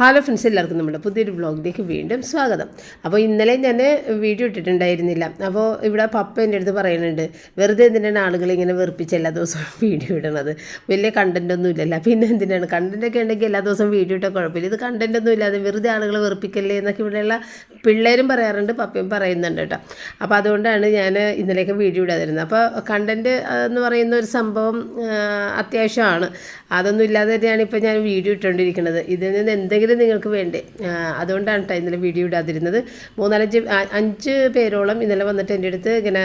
Hello friends എല്ലാവർക്കും നമ്മുടെ പുതിയൊരു വ്ളോഗിലേക്ക് വീണ്ടും സ്വാഗതം. അപ്പോൾ ഇന്നലെ ഞാൻ വീഡിയോ ഇട്ടിട്ടുണ്ടായിരുന്നില്ല. അപ്പോൾ ഇവിടെ പപ്പ എന്റെ അടുത്ത് പറയുന്നുണ്ട് വെറുതെ എന്തിനാണ് ആളുകൾ ഇങ്ങനെ വെറുപ്പിച്ച് എല്ലാ ദിവസവും വീഡിയോ ഇടണത്? വലിയ കണ്ടന്റ് ഒന്നും ഇല്ലല്ലോ. പിന്നെ എന്തിനാണ്? കണ്ടന്റൊക്കെ ഉണ്ടെങ്കിൽ എല്ലാ ദിവസവും വീഡിയോ ഇട്ടാൽ കുഴപ്പമില്ല. ഇത് കണ്ടന്റ് ഒന്നും ഇല്ലാതെ വെറുതെ ആളുകൾ വെറുപ്പിക്കല്ലേ എന്നൊക്കെ ഇവിടെയുള്ള പിള്ളേരും പറയാറുണ്ട് പപ്പയും പറയുന്നുണ്ട് കേട്ടോ. അപ്പോൾ അതുകൊണ്ടാണ് ഞാൻ ഇന്നലെയൊക്കെ വീഡിയോ ഇടാതിരുന്നത്. അപ്പോൾ കണ്ടന്റ് എന്ന് പറയുന്ന ഒരു സംഭവം അത്യാവശ്യമാണ്. അതൊന്നും ഇല്ലാതെ തന്നെയാണ് ഇപ്പോൾ ഞാൻ വീഡിയോ ഇട്ടുകൊണ്ടിരിക്കുന്നത്. ഇതിൽ നിന്ന് എന്തെങ്കിലും നിങ്ങൾക്ക് വേണ്ടേ? അതുകൊണ്ടാണ് കേട്ടോ ഇന്നലെ വീഡിയോ ഇടാതിരുന്നത്. മൂന്നാലഞ്ച് അഞ്ച് പേരോളം ഇന്നലെ വന്നിട്ട് എന്റെ അടുത്ത് ഇങ്ങനെ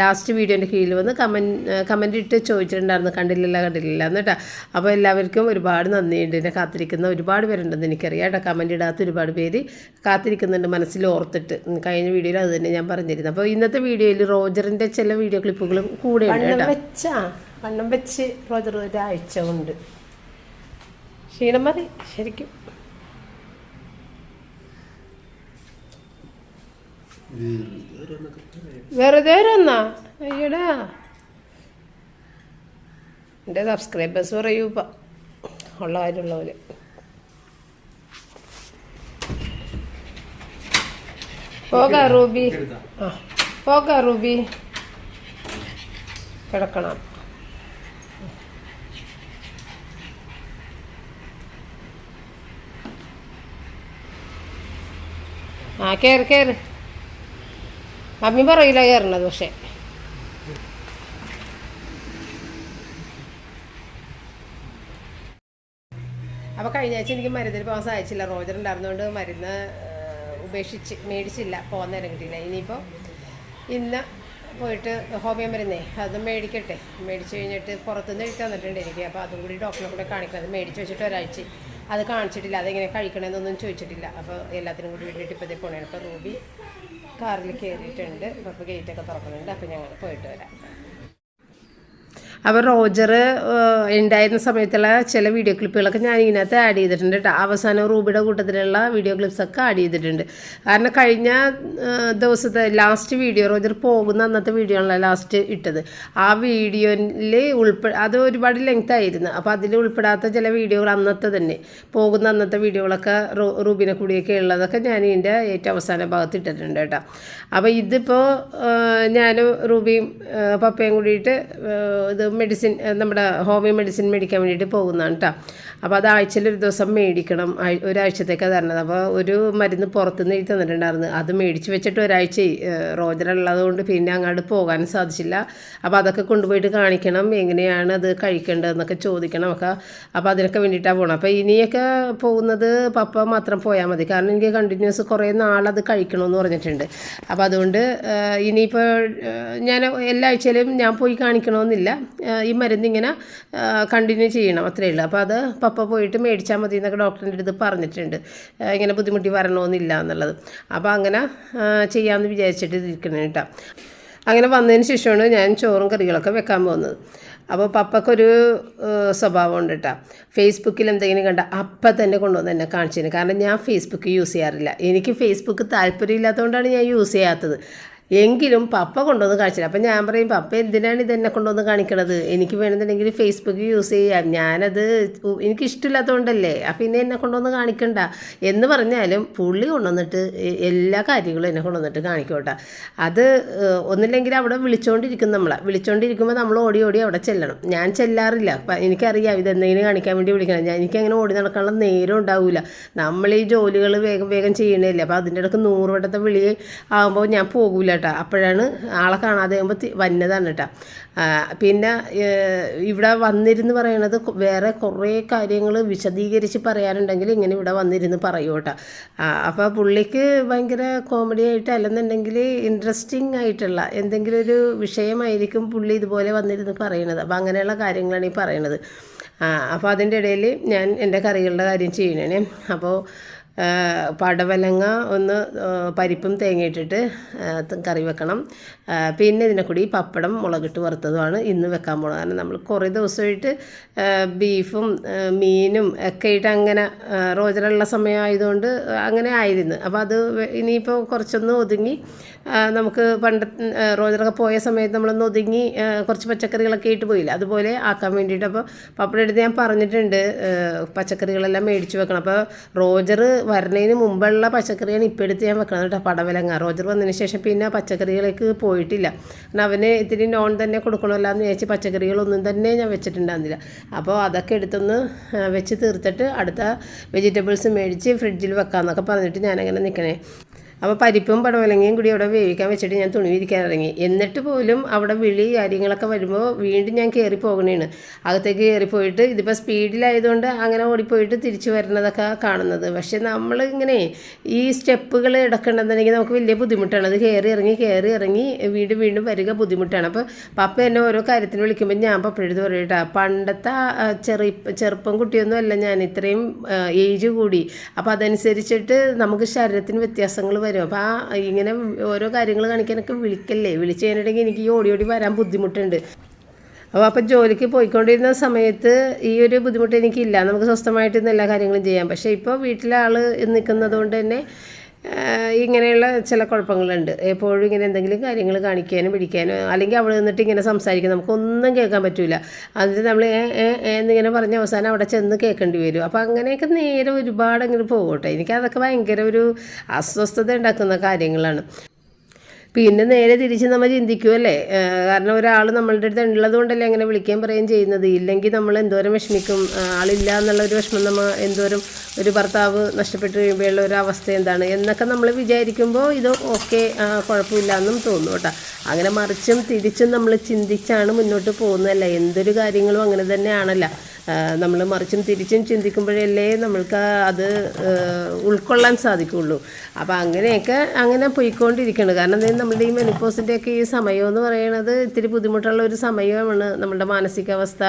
ലാസ്റ്റ് വീഡിയോന്റെ കീഴിൽ വന്ന് കമന്റ് കമന്റ് ഇട്ട് ചോദിച്ചിട്ടുണ്ടായിരുന്നു. കണ്ടില്ലല്ല കണ്ടില്ലല്ല എന്ന് കേട്ടോ അപ്പോൾ എല്ലാവർക്കും ഒരുപാട് നന്ദിയുണ്ട്. എന്നെ കാത്തിരിക്കുന്ന ഒരുപാട് പേരുണ്ടെന്ന് എനിക്കറിയാം കേട്ടോ കമന്റ് ഇടാത്ത ഒരുപാട് പേര് കാത്തിരിക്കുന്നുണ്ട് മനസ്സിൽ ഓർത്തിട്ട്. കഴിഞ്ഞ വീഡിയോയിൽ അത് തന്നെ ഞാൻ പറഞ്ഞിരുന്നു. അപ്പോൾ ഇന്നത്തെ വീഡിയോയിൽ റോജറിന്റെ ചില വീഡിയോ ക്ലിപ്പുകളും കൂടെ ഉണ്ട് കേട്ടോ വെച്ചാ വണ്ണം വെച്ച് റോജർ ഒരാഴ്ച കൊണ്ട് ക്ഷീണം മതി ശരിക്കും. വെറുതെ ഒരെന്നാ അയ്യടാ. എന്റെ സബ്സ്ക്രൈബേഴ്സ് പറയൂ ഇപ്പം. ഉള്ള കാര്യമുള്ള പോലെ പോകാ റൂബി. ആ പോകാ റൂബി. കിടക്കണം. ആ കയറി കയറി മമ്മി പറയില്ല കയറണത് പക്ഷേ. അപ്പോൾ കഴിഞ്ഞ ആഴ്ച എനിക്ക് മരുന്നിന് പോകാൻ സാധിച്ചില്ല. റോജർ ഉണ്ടായിരുന്നോണ്ട് മരുന്ന് ഉപേക്ഷിച്ച് മേടിച്ചില്ല. പോകാൻ നേരം കിട്ടിയില്ല. ഇനിയിപ്പോൾ ഇന്ന് പോയിട്ട് ഹോമിയോ മരുന്നേ അത് മേടിക്കട്ടെ. മേടിച്ച് കഴിഞ്ഞിട്ട് പുറത്തുനിന്ന് എഴുതി തന്നിട്ടുണ്ട് എനിക്ക്. അപ്പോൾ അതും കൂടി ഡോക്ടറെ കൂടെ കാണിക്കണം. അത് മേടിച്ച് വെച്ചിട്ട് ഒരാഴ്ച അത് കാണിച്ചിട്ടില്ല. അതെങ്ങനെ കഴിക്കണമെന്നൊന്നും ചോദിച്ചിട്ടില്ല. അപ്പോൾ എല്ലാത്തിനും കൂടി വേണ്ടിയിട്ട് ഇപ്പോൾ ഇതേ പോണേ. അപ്പോൾ റൂബി കാറിൽ കയറിയിട്ടുണ്ട് അപ്പോൾ ഗേറ്റൊക്കെ തുറക്കുന്നുണ്ട്. അപ്പോൾ ഞങ്ങൾ പോയിട്ട് വരാം. അപ്പോൾ റോജർ ഉണ്ടായിരുന്ന സമയത്തുള്ള ചില വീഡിയോ ക്ലിപ്പുകളൊക്കെ ഞാൻ ഇതിനകത്ത് ആഡ് ചെയ്തിട്ടുണ്ട് കേട്ടോ അവസാനം റൂബിയുടെ കൂട്ടത്തിലുള്ള വീഡിയോ ക്ലിപ്സൊക്കെ ആഡ് ചെയ്തിട്ടുണ്ട്. കാരണം കഴിഞ്ഞ ദിവസത്തെ ലാസ്റ്റ് വീഡിയോ റോജർ പോകുന്ന അന്നത്തെ വീഡിയോ ആണല്ലോ ലാസ്റ്റ് ഇട്ടത്. ആ വീഡിയോയിൽ ഉൾപ്പെ അത് ഒരുപാട് ലെങ്ത് ആയിരുന്നു. അപ്പോൾ അതിൽ ഉൾപ്പെടാത്ത ചില വീഡിയോകൾ അന്നത്തെ തന്നെ. പോകുന്ന അന്നത്തെ വീഡിയോകളൊക്കെ റൂബിനെ കൂടിയൊക്കെ ഉള്ളതൊക്കെ ഞാൻ ഇതിന്റെ ഏറ്റവും അവസാന ഭാഗത്ത് ഇട്ടിട്ടുണ്ട് കേട്ടോ അപ്പോൾ ഇതിപ്പോൾ ഞാൻ റൂബിയും പപ്പയും കൂടിയിട്ട് ഇത് മെഡിസിൻ നമ്മുടെ ഹോമിയോ മെഡിസിൻ മേടിക്കാൻ വേണ്ടിയിട്ട് പോകുന്നതാണ് കേട്ടോ അപ്പോൾ അത് ആഴ്ചയിൽ ഒരു ദിവസം മേടിക്കണം. ഒരാഴ്ചത്തേക്ക് തരണത് അപ്പോൾ ഒരു മരുന്ന് പുറത്തുനിന്ന് എഴുതി തന്നിട്ടുണ്ടായിരുന്നു. അത് മേടിച്ച് വെച്ചിട്ട് ഒരാഴ്ച റോജറുള്ളതുകൊണ്ട് പിന്നെ അങ്ങോട്ട് പോകാനും സാധിച്ചില്ല. അപ്പോൾ അതൊക്കെ കൊണ്ടുപോയിട്ട് കാണിക്കണം. എങ്ങനെയാണ് അത് കഴിക്കേണ്ടതെന്നൊക്കെ ചോദിക്കണം ഒക്കെ. അപ്പോൾ അതിനൊക്കെ വേണ്ടിയിട്ടാണ് പോകണം അപ്പോൾ ഇനിയൊക്കെ പോകുന്നത് പപ്പ മാത്രം പോയാൽ മതി. കാരണം എനിക്ക് കണ്ടിന്യൂസ് കുറേ നാളത് കഴിക്കണമെന്ന് പറഞ്ഞിട്ടുണ്ട്. അപ്പോൾ അതുകൊണ്ട് ഇനിയിപ്പോൾ ഞാൻ എല്ലാ ആഴ്ചയിലും ഞാൻ പോയി കാണിക്കണമെന്നില്ല ഈ മരുന്ന് ഇങ്ങനെ കണ്ടിന്യൂ ചെയ്യണം അത്രയേ ഉള്ളൂ. അപ്പോൾ അത് പപ്പ പോയിട്ട് മേടിച്ചാൽ മതി എന്നൊക്കെ ഡോക്ടറിന്റെ അടുത്ത് പറഞ്ഞിട്ടുണ്ട്. ഇങ്ങനെ ബുദ്ധിമുട്ടി വരണമെന്നില്ല എന്നുള്ളത്. അപ്പോൾ അങ്ങനെ ചെയ്യാമെന്ന് വിചാരിച്ചിട്ട് ഇരിക്കണം കേട്ടോ അങ്ങനെ വന്നതിന് ശേഷമാണ് ഞാൻ ചോറും കറികളൊക്കെ വെക്കാൻ പോകുന്നത്. അപ്പോൾ പപ്പക്കൊരു സ്വഭാവം സ്വഭാവമുണ്ട് കേട്ടോ ഫേസ്ബുക്കിൽ എന്തെങ്കിലും കണ്ട അപ്പം തന്നെ കൊണ്ടുവന്ന് എന്നെ കാണിച്ചതിന് കാരണം ഞാൻ ഫേസ്ബുക്ക് യൂസ് ചെയ്യാറില്ല. എനിക്ക് ഫേസ്ബുക്ക് താല്പര്യമില്ലാത്തതുകൊണ്ടാണ് ഞാൻ യൂസ് ചെയ്യാത്തത്. എങ്കിലും പപ്പ കൊണ്ടുവന്ന് കാണിച്ചില്ല. അപ്പം ഞാൻ പറയും പപ്പ എന്തിനാണ് ഇതെന്നെ കൊണ്ടുവന്ന് കാണിക്കണത്? എനിക്ക് വേണമെന്നുണ്ടെങ്കിൽ ഫേസ്ബുക്ക് യൂസ് ചെയ്യാം. ഞാനത് എനിക്കിഷ്ടമില്ലാത്തതുകൊണ്ടല്ലേ. അപ്പം ഇനി എന്നെ കൊണ്ടുവന്ന് കാണിക്കണ്ട. എന്ന് പറഞ്ഞാലും പുള്ളി കൊണ്ടുവന്നിട്ട് എല്ലാ കാര്യങ്ങളും എന്നെ കൊണ്ടുവന്നിട്ട് കാണിക്കോട്ടെ. അത് ഒന്നില്ലെങ്കിൽ അവിടെ വിളിച്ചുകൊണ്ടിരിക്കും നമ്മളെ. വിളിച്ചുകൊണ്ടിരിക്കുമ്പോൾ നമ്മൾ ഓടി ഓടി അവിടെ ചെല്ലണം. ഞാൻ ചെല്ലാറില്ല. എനിക്കറിയാം ഇത് എന്തെങ്കിലും കാണിക്കാൻ വേണ്ടി വിളിക്കണം. ഞാൻ എനിക്കങ്ങനെ ഓടി നടക്കാനുള്ള നേരം ഉണ്ടാവില്ല നമ്മൾ ഈ ജോലികൾ വേഗം വേഗം ചെയ്യണല്ലേ അപ്പോൾ അതിന്റെ ഇടയ്ക്ക് നൂറ് വട്ടത്തെ വിളി ആകുമ്പോൾ ഞാൻ പോകൂല കേട്ടോ. അപ്പോഴാണ് ആളെ കാണാതെ ആകുമ്പോൾ വന്നതാണ് കേട്ടോ. പിന്നെ ഇവിടെ വന്നിരുന്ന് പറയണത് വേറെ കുറേ കാര്യങ്ങൾ വിശദീകരിച്ച് പറയാനുണ്ടെങ്കിൽ ഇങ്ങനെ ഇവിടെ വന്നിരുന്ന് പറയൂ കേട്ടോ. അപ്പോൾ പുള്ളിക്ക് ഭയങ്കര കോമഡി ആയിട്ട് അല്ലെന്നുണ്ടെങ്കിൽ ഇൻട്രസ്റ്റിംഗ് ആയിട്ടുള്ള എന്തെങ്കിലും ഒരു വിഷയമായിരിക്കും പുള്ളി ഇതുപോലെ വന്നിരുന്ന് പറയണത്. അപ്പോൾ അങ്ങനെയുള്ള കാര്യങ്ങളാണ് ഈ പറയണത്. അപ്പോൾ അതിന്റെ ഇടയിൽ ഞാൻ എന്റെ കറികളുടെ കാര്യം ചെയ്യണേ അപ്പോൾ പടവലങ്ങ ഒന്ന് പരിപ്പും തേങ്ങയിട്ടിട്ട് കറി വെക്കണം. പിന്നെ ഇതിനെ കൂടി പപ്പടം മുളകിട്ട് വറുത്തതുമാണ് ഇന്ന് വെക്കാൻ പോകുന്നത് കാരണം നമ്മൾ കുറേ ദിവസമായിട്ട് ബീഫും മീനും ഒക്കെ ആയിട്ട് അങ്ങനെ റോജറുള്ള സമയമായതുകൊണ്ട് അങ്ങനെ ആയിരുന്നു. അപ്പോൾ അത് ഇനിയിപ്പോൾ കുറച്ചൊന്ന് ഒതുങ്ങി നമുക്ക് പണ്ട് റോജറൊക്കെ പോയ സമയത്ത് നമ്മളൊന്ന് ഒതുങ്ങി കുറച്ച് പച്ചക്കറികളൊക്കെ ആയിട്ട് പോയില്ല? അതുപോലെ ആക്കാൻ വേണ്ടിയിട്ട് അപ്പോൾ പപ്പടം എടുത്ത് ഞാൻ പറഞ്ഞിട്ടുണ്ട് പച്ചക്കറികളെല്ലാം മേടിച്ച് വെക്കണം. അപ്പോൾ റോജർ വരണതിന് മുമ്പുള്ള പച്ചക്കറിയാണ് ഇപ്പോൾ എടുത്ത് ഞാൻ വെക്കണം കേട്ടോ പടവലങ്ങ. റോജർ വന്നതിന് ശേഷം പിന്നെ പച്ചക്കറികളേക്ക് പോയിട്ടില്ല. കാരണം അവന് ഇത്തിരി നോൺ തന്നെ കൊടുക്കണമല്ലോ എന്ന് വിചാരിച്ച് പച്ചക്കറികളൊന്നും തന്നെ ഞാൻ വെച്ചിട്ടുണ്ടായിരുന്നില്ല. അപ്പോൾ അതൊക്കെ എടുത്തൊന്ന് വെച്ച് തീർത്തിട്ട് അടുത്ത വെജിറ്റബിൾസ് മേടിച്ച് ഫ്രിഡ്ജിൽ വെക്കാമെന്നൊക്കെ പറഞ്ഞിട്ട് ഞാനങ്ങനെ നിൽക്കണേ അപ്പോൾ പരിപ്പും പടവലങ്ങയും കൂടി അവിടെ വേവിക്കാൻ വെച്ചിട്ട് ഞാൻ തുണി വിരിക്കാൻ ഇറങ്ങി. എന്നിട്ട് പോലും അവിടെ വിളി കാര്യങ്ങളൊക്കെ വരുമ്പോൾ വീണ്ടും ഞാൻ കയറി പോകണേണ്. അകത്തേക്ക് കയറിപ്പോയിട്ട് ഇതിപ്പോൾ സ്പീഡിലായതുകൊണ്ട് അങ്ങനെ ഓടിപ്പോയിട്ട് തിരിച്ചു വരുന്നതൊക്കെ കാണുന്നത്. പക്ഷെ നമ്മൾ ഇങ്ങനെ ഈ സ്റ്റെപ്പുകൾ എടുക്കണമെന്നുണ്ടെങ്കിൽ നമുക്ക് വലിയ ബുദ്ധിമുട്ടാണ്. അത് കയറി ഇറങ്ങി കയറി ഇറങ്ങി വീണ്ടും വീണ്ടും വരിക ബുദ്ധിമുട്ടാണ്. അപ്പോൾ പപ്പ എന്നെ ഓരോ കാര്യത്തിന് വിളിക്കുമ്പോൾ ഞാൻ പപ്പയെടുത്ത് പറയട്ടാ പണ്ടത്തെ ചെറു ചെറി ചെറുപ്പം കുട്ടിയൊന്നും അല്ല ഞാൻ ഇത്രയും ഏജ് കൂടി. അപ്പോൾ അതനുസരിച്ചിട്ട് നമുക്ക് ശരീരത്തിന് വ്യത്യാസങ്ങൾ വരും അപ്പോൾ ആ ഇങ്ങനെ ഓരോ കാര്യങ്ങൾ കാണിക്കാനൊക്കെ വിളിക്കല്ലേ? വിളിച്ച് കഴിഞ്ഞിട്ടുണ്ടെങ്കിൽ എനിക്ക് ഈ ഓടി ഓടി വരാൻ ബുദ്ധിമുട്ടുണ്ട്. അപ്പോൾ അപ്പം ജോലിക്ക് പോയിക്കൊണ്ടിരുന്ന സമയത്ത് ഈ ഒരു ബുദ്ധിമുട്ട് എനിക്കില്ല. നമുക്ക് സ്വസ്ഥമായിട്ട് ഇന്ന് എല്ലാ കാര്യങ്ങളും ചെയ്യാം. പക്ഷേ ഇപ്പോൾ വീട്ടിലെ ആൾ നിൽക്കുന്നത് കൊണ്ട് തന്നെ ഇങ്ങനെയുള്ള ചില കുഴപ്പങ്ങളുണ്ട്. എപ്പോഴും ഇങ്ങനെ എന്തെങ്കിലും കാര്യങ്ങൾ കാണിക്കാനും പിടിക്കാനും അല്ലെങ്കിൽ അവിടെ നിന്നിട്ട് ഇങ്ങനെ സംസാരിക്കും നമുക്കൊന്നും കേൾക്കാൻ പറ്റില്ല അതിന് നമ്മൾ എന്നിങ്ങനെ പറഞ്ഞ അവസാനം അവിടെ ചെന്ന് കേൾക്കേണ്ടി വരും. അപ്പോൾ അങ്ങനെയൊക്കെ നേരെ ഒരുപാട് അങ്ങനെ പോകട്ടെ. എനിക്കതൊക്കെ ഭയങ്കര ഒരു അസ്വസ്ഥത ഉണ്ടാക്കുന്ന കാര്യങ്ങളാണ്. പിന്നെ നേരെ തിരിച്ച് നമ്മൾ ചിന്തിക്കുമല്ലേ കാരണം ഒരാൾ നമ്മളുടെ അടുത്ത് ഉള്ളത് കൊണ്ടല്ലേ അങ്ങനെ വിളിക്കാൻ പറയുകയും ചെയ്യുന്നത്. ഇല്ലെങ്കിൽ നമ്മൾ എന്തോരം വിഷമിക്കും. ആളില്ല എന്നുള്ള ഒരു വിഷമം നമ്മൾ എന്തോരം ഒരു ഭർത്താവ് നഷ്ടപ്പെട്ട് കഴിയുമ്പോഴുള്ള ഒരു അവസ്ഥ എന്താണ് എന്നൊക്കെ നമ്മൾ വിചാരിക്കുമ്പോൾ ഇത് ഓക്കെ കുഴപ്പമില്ല എന്നും തോന്നും കേട്ടോ. അങ്ങനെ മറിച്ചും തിരിച്ചും നമ്മൾ ചിന്തിച്ചാണ് മുന്നോട്ട് പോകുന്നതല്ല? എന്തൊരു കാര്യങ്ങളും അങ്ങനെ തന്നെയാണല്ലോ. നമ്മൾ മറിച്ചും തിരിച്ചും ചിന്തിക്കുമ്പോഴല്ലേ നമ്മൾക്ക് അത് ഉൾക്കൊള്ളാൻ സാധിക്കുള്ളൂ. അപ്പോൾ അങ്ങനെയൊക്കെ അങ്ങനെ പോയിക്കൊണ്ടിരിക്കുകയാണ് കാരണം എന്തെങ്കിലും നമ്മുടെ ഈ മെനിപ്പോസിന്റെ ഒക്കെ ഈ സമയം എന്ന് പറയുന്നത് ഇത്തിരി ബുദ്ധിമുട്ടുള്ള ഒരു സമയമാണ്. നമ്മുടെ മാനസികാവസ്ഥ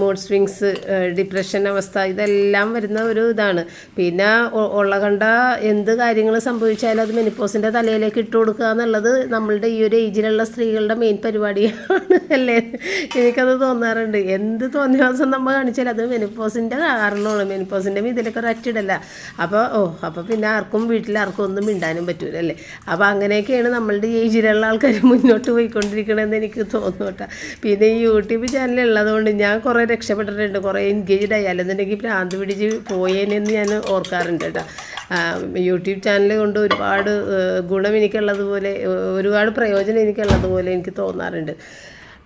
മൂഡ് സ്വിങ്സ് ഡിപ്രഷൻ അവസ്ഥ ഇതെല്ലാം വരുന്ന ഒരു ഇതാണ്. പിന്നെ ഉള്ള കണ്ട എന്ത് കാര്യങ്ങൾ സംഭവിച്ചാലും അത് മെനിപ്പോസിന്റെ തലയിലേക്ക് ഇട്ടു കൊടുക്കുക എന്നുള്ളത് നമ്മളുടെ ഈ ഒരു ഏജിലുള്ള സ്ത്രീകളുടെ മെയിൻ പരിപാടിയാണ്. അല്ലേ? എനിക്കത് തോന്നാറുണ്ട്. എന്ത് തോന്നിയ ദിവസം നമ്മൾ കാണിച്ചാൽ അത് മെനിപ്പോസിന്റെ കാരണമാണ്. മെനിപ്പോസിന്റെ ഇതിലൊക്കെ ഒരു അറ്റിടല്ല അപ്പോൾ ഓ അപ്പോൾ പിന്നെ ആർക്കും വീട്ടിൽ ആർക്കും ഒന്നും മിണ്ടാനും പറ്റൂലല്ലേ? അപ്പോൾ അങ്ങനെയൊക്കെയാണ് നമ്മളുടെ ഏജിലുള്ള ആൾക്കാർ മുന്നോട്ട് പോയിക്കൊണ്ടിരിക്കണമെന്ന് എനിക്ക് തോന്നുന്നു കേട്ടോ. പിന്നെ ഈ യൂട്യൂബ് ചാനൽ ഉള്ളതുകൊണ്ട് ഞാൻ കുറേ രക്ഷപ്പെട്ടിട്ടുണ്ട്. കുറേ എൻഗേജ്ഡ് ആയി. അല്ലെന്നുണ്ടെങ്കിൽ ഭ്രാന്ത് പിടിച്ച് പോയേനെന്ന് ഞാൻ ഓർക്കാറുണ്ട് കേട്ടോ. യൂട്യൂബ് ചാനൽ കൊണ്ട് ഒരുപാട് ഗുണം എനിക്കുള്ളതുപോലെ ഒരുപാട് പ്രയോജനം എനിക്കുള്ളതുപോലെ എനിക്ക് തോന്നാറുണ്ട്.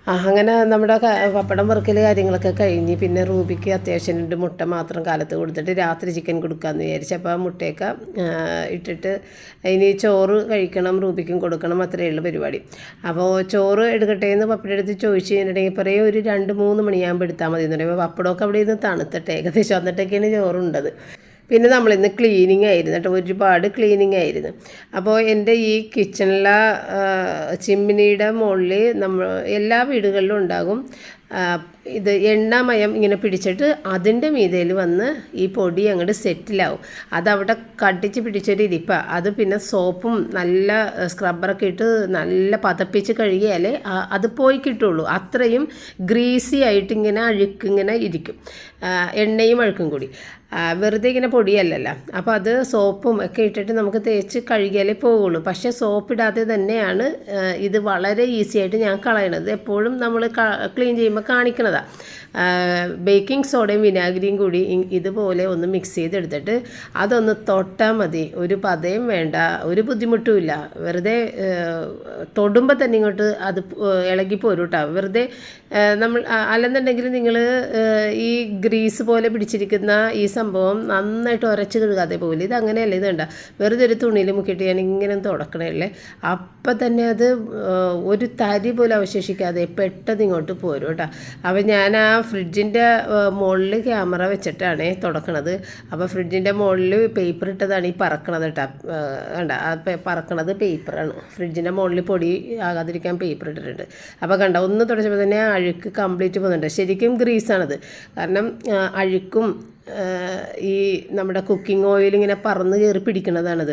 അങ്ങനെ നമ്മുടെ പപ്പടം വറുക്കൽ കാര്യങ്ങളൊക്കെ കഴിഞ്ഞ് പിന്നെ റൂബിക്ക് അത്യാവശ്യം രണ്ട് മുട്ട മാത്രം കാലത്ത് കൊടുത്തിട്ട് രാത്രി ചിക്കൻ കൊടുക്കാമെന്ന് വിചാരിച്ചു. അപ്പോൾ ആ മുട്ടയൊക്കെ ഇട്ടിട്ട് ഇനി ചോറ് കഴിക്കണം റൂബിക്കും കൊടുക്കണം അത്രയേ ഉള്ളൂ പരിപാടി. അപ്പോൾ ചോറ് എടുക്കട്ടെ എന്ന് പപ്പയുടെ ചോദിച്ചു കഴിഞ്ഞിട്ടുണ്ടെങ്കിൽ പറയും ഒരു രണ്ട് മൂന്ന് മണിയാകുമ്പോൾ എടുത്താൽ മതി എന്ന് പറയുമ്പോൾ പപ്പടമൊക്കെ അവിടെ ഇരുന്ന് തണുത്തിട്ട്. ഏകദേശം വന്നിട്ടൊക്കെയാണ് ചോറുണ്ടത്. പിന്നെ നമ്മൾ ഇന്ന് ക്ലീനിങ് ആയിരുന്നു കേട്ടോ ഒരുപാട് ക്ലീനിങ് ആയിരുന്നു. അപ്പോൾ എന്റെ ഈ കിച്ചണിലെ ചിമ്മിനിയുടെ മുകളിൽ നമ്മൾ എല്ലാ വീടുകളിലും ഉണ്ടാകും. ഇത് എണ്ണമയം ഇങ്ങനെ പിടിച്ചിട്ട് അതിന്റെ മീതയിൽ വന്ന് ഈ പൊടി അങ്ങോട്ട് സെറ്റിലാവും. അതവിടെ കടിച്ച് പിടിച്ചൊരു ഇരിപ്പാണ് അത് പിന്നെ സോപ്പും നല്ല സ്ക്രബ്ബറൊക്കെ ഇട്ട് നല്ല പതപ്പിച്ച് കഴുകിയാലേ അത് പോയി കിട്ടുള്ളൂ. അത്രയും ഗ്രീസി ആയിട്ട് ഇങ്ങനെ അഴുക്കിങ്ങനെ ഇരിക്കും. എണ്ണയും അഴുക്കും കൂടി. വെറുതെ ഇങ്ങനെ പൊടിയല്ലല്ലോ. അപ്പോൾ അത് സോപ്പും ഒക്കെ ഇട്ടിട്ട് നമുക്ക് തേച്ച് കഴുകിയാലേ പോവുള്ളൂ. പക്ഷേ സോപ്പ് ഇടാതെ തന്നെയാണ് ഇത് വളരെ ഈസി ആയിട്ട് ഞാൻ കളയണത്. എപ്പോഴും നമ്മൾ ക്ലീൻ ചെയ്യുമ്പോൾ കാണിക്കണതാണ് ബേക്കിംഗ് സോഡയും വിനാഗിരിയും കൂടി ഇതുപോലെ ഒന്ന് മിക്സ് ചെയ്തെടുത്തിട്ട് അതൊന്ന് തൊട്ടാൽ മതി. ഒരു പതയും വേണ്ട ഒരു ബുദ്ധിമുട്ടുമില്ല വെറുതെ തൊടുമ്പോൾ തന്നെ ഇങ്ങോട്ട് അത് പ്- ഇളകി പോരും കേട്ടോ വെറുതെ നമ്മൾ ആ, അല്ലെന്നുണ്ടെങ്കിൽ നിങ്ങൾ ഈ ഗ്രീസ് പോലെ പിടിച്ചിരിക്കുന്ന ഈ സംഭവം നന്നായിട്ട് ഉരച്ച് കഴുകാതെ പോകില്ല ഇത് അങ്ങനെയല്ല ഇത് വേണ്ട. വെറുതെ ഒരു തുണിയിൽ മുക്കിയിട്ട് ഞാൻ ഇങ്ങനെ തുടക്കണല്ലേ? അപ്പം തന്നെ അത് ഒരു തരി പോലും അവശേഷിക്കാതെ പെട്ടെന്ന് ഇങ്ങോട്ട് പോരും കേട്ടോ. അപ്പം ഞാൻ ആ ഫ്രിഡ്ജിന്റെ മുകളിൽ ക്യാമറ വെച്ചിട്ടാണ് തുടക്കണത്. അപ്പോൾ ഫ്രിഡ്ജിന്റെ മുകളിൽ പേപ്പർ ഇട്ടതാണ് ഈ പറക്കണത് കേട്ടോ. കണ്ട? ആ പറക്കണത് പേപ്പറാണ്. ഫ്രിഡ്ജിന്റെ മുകളിൽ പൊടി ആകാതിരിക്കാൻ പേപ്പർ ഇട്ടിട്ടുണ്ട്. അപ്പോൾ കണ്ട? ഒന്ന് തുടച്ചപ്പോൾ തന്നെ അഴുക്ക് കംപ്ലീറ്റ് പോകുന്നുണ്ട്. ശരിക്കും ഗ്രീസാണത്. കാരണം അഴുക്കും ഈ നമ്മുടെ കുക്കിംഗ് ഓയിൽ ഇങ്ങനെ പറന്ന് കയറി പിടിക്കുന്നതാണത്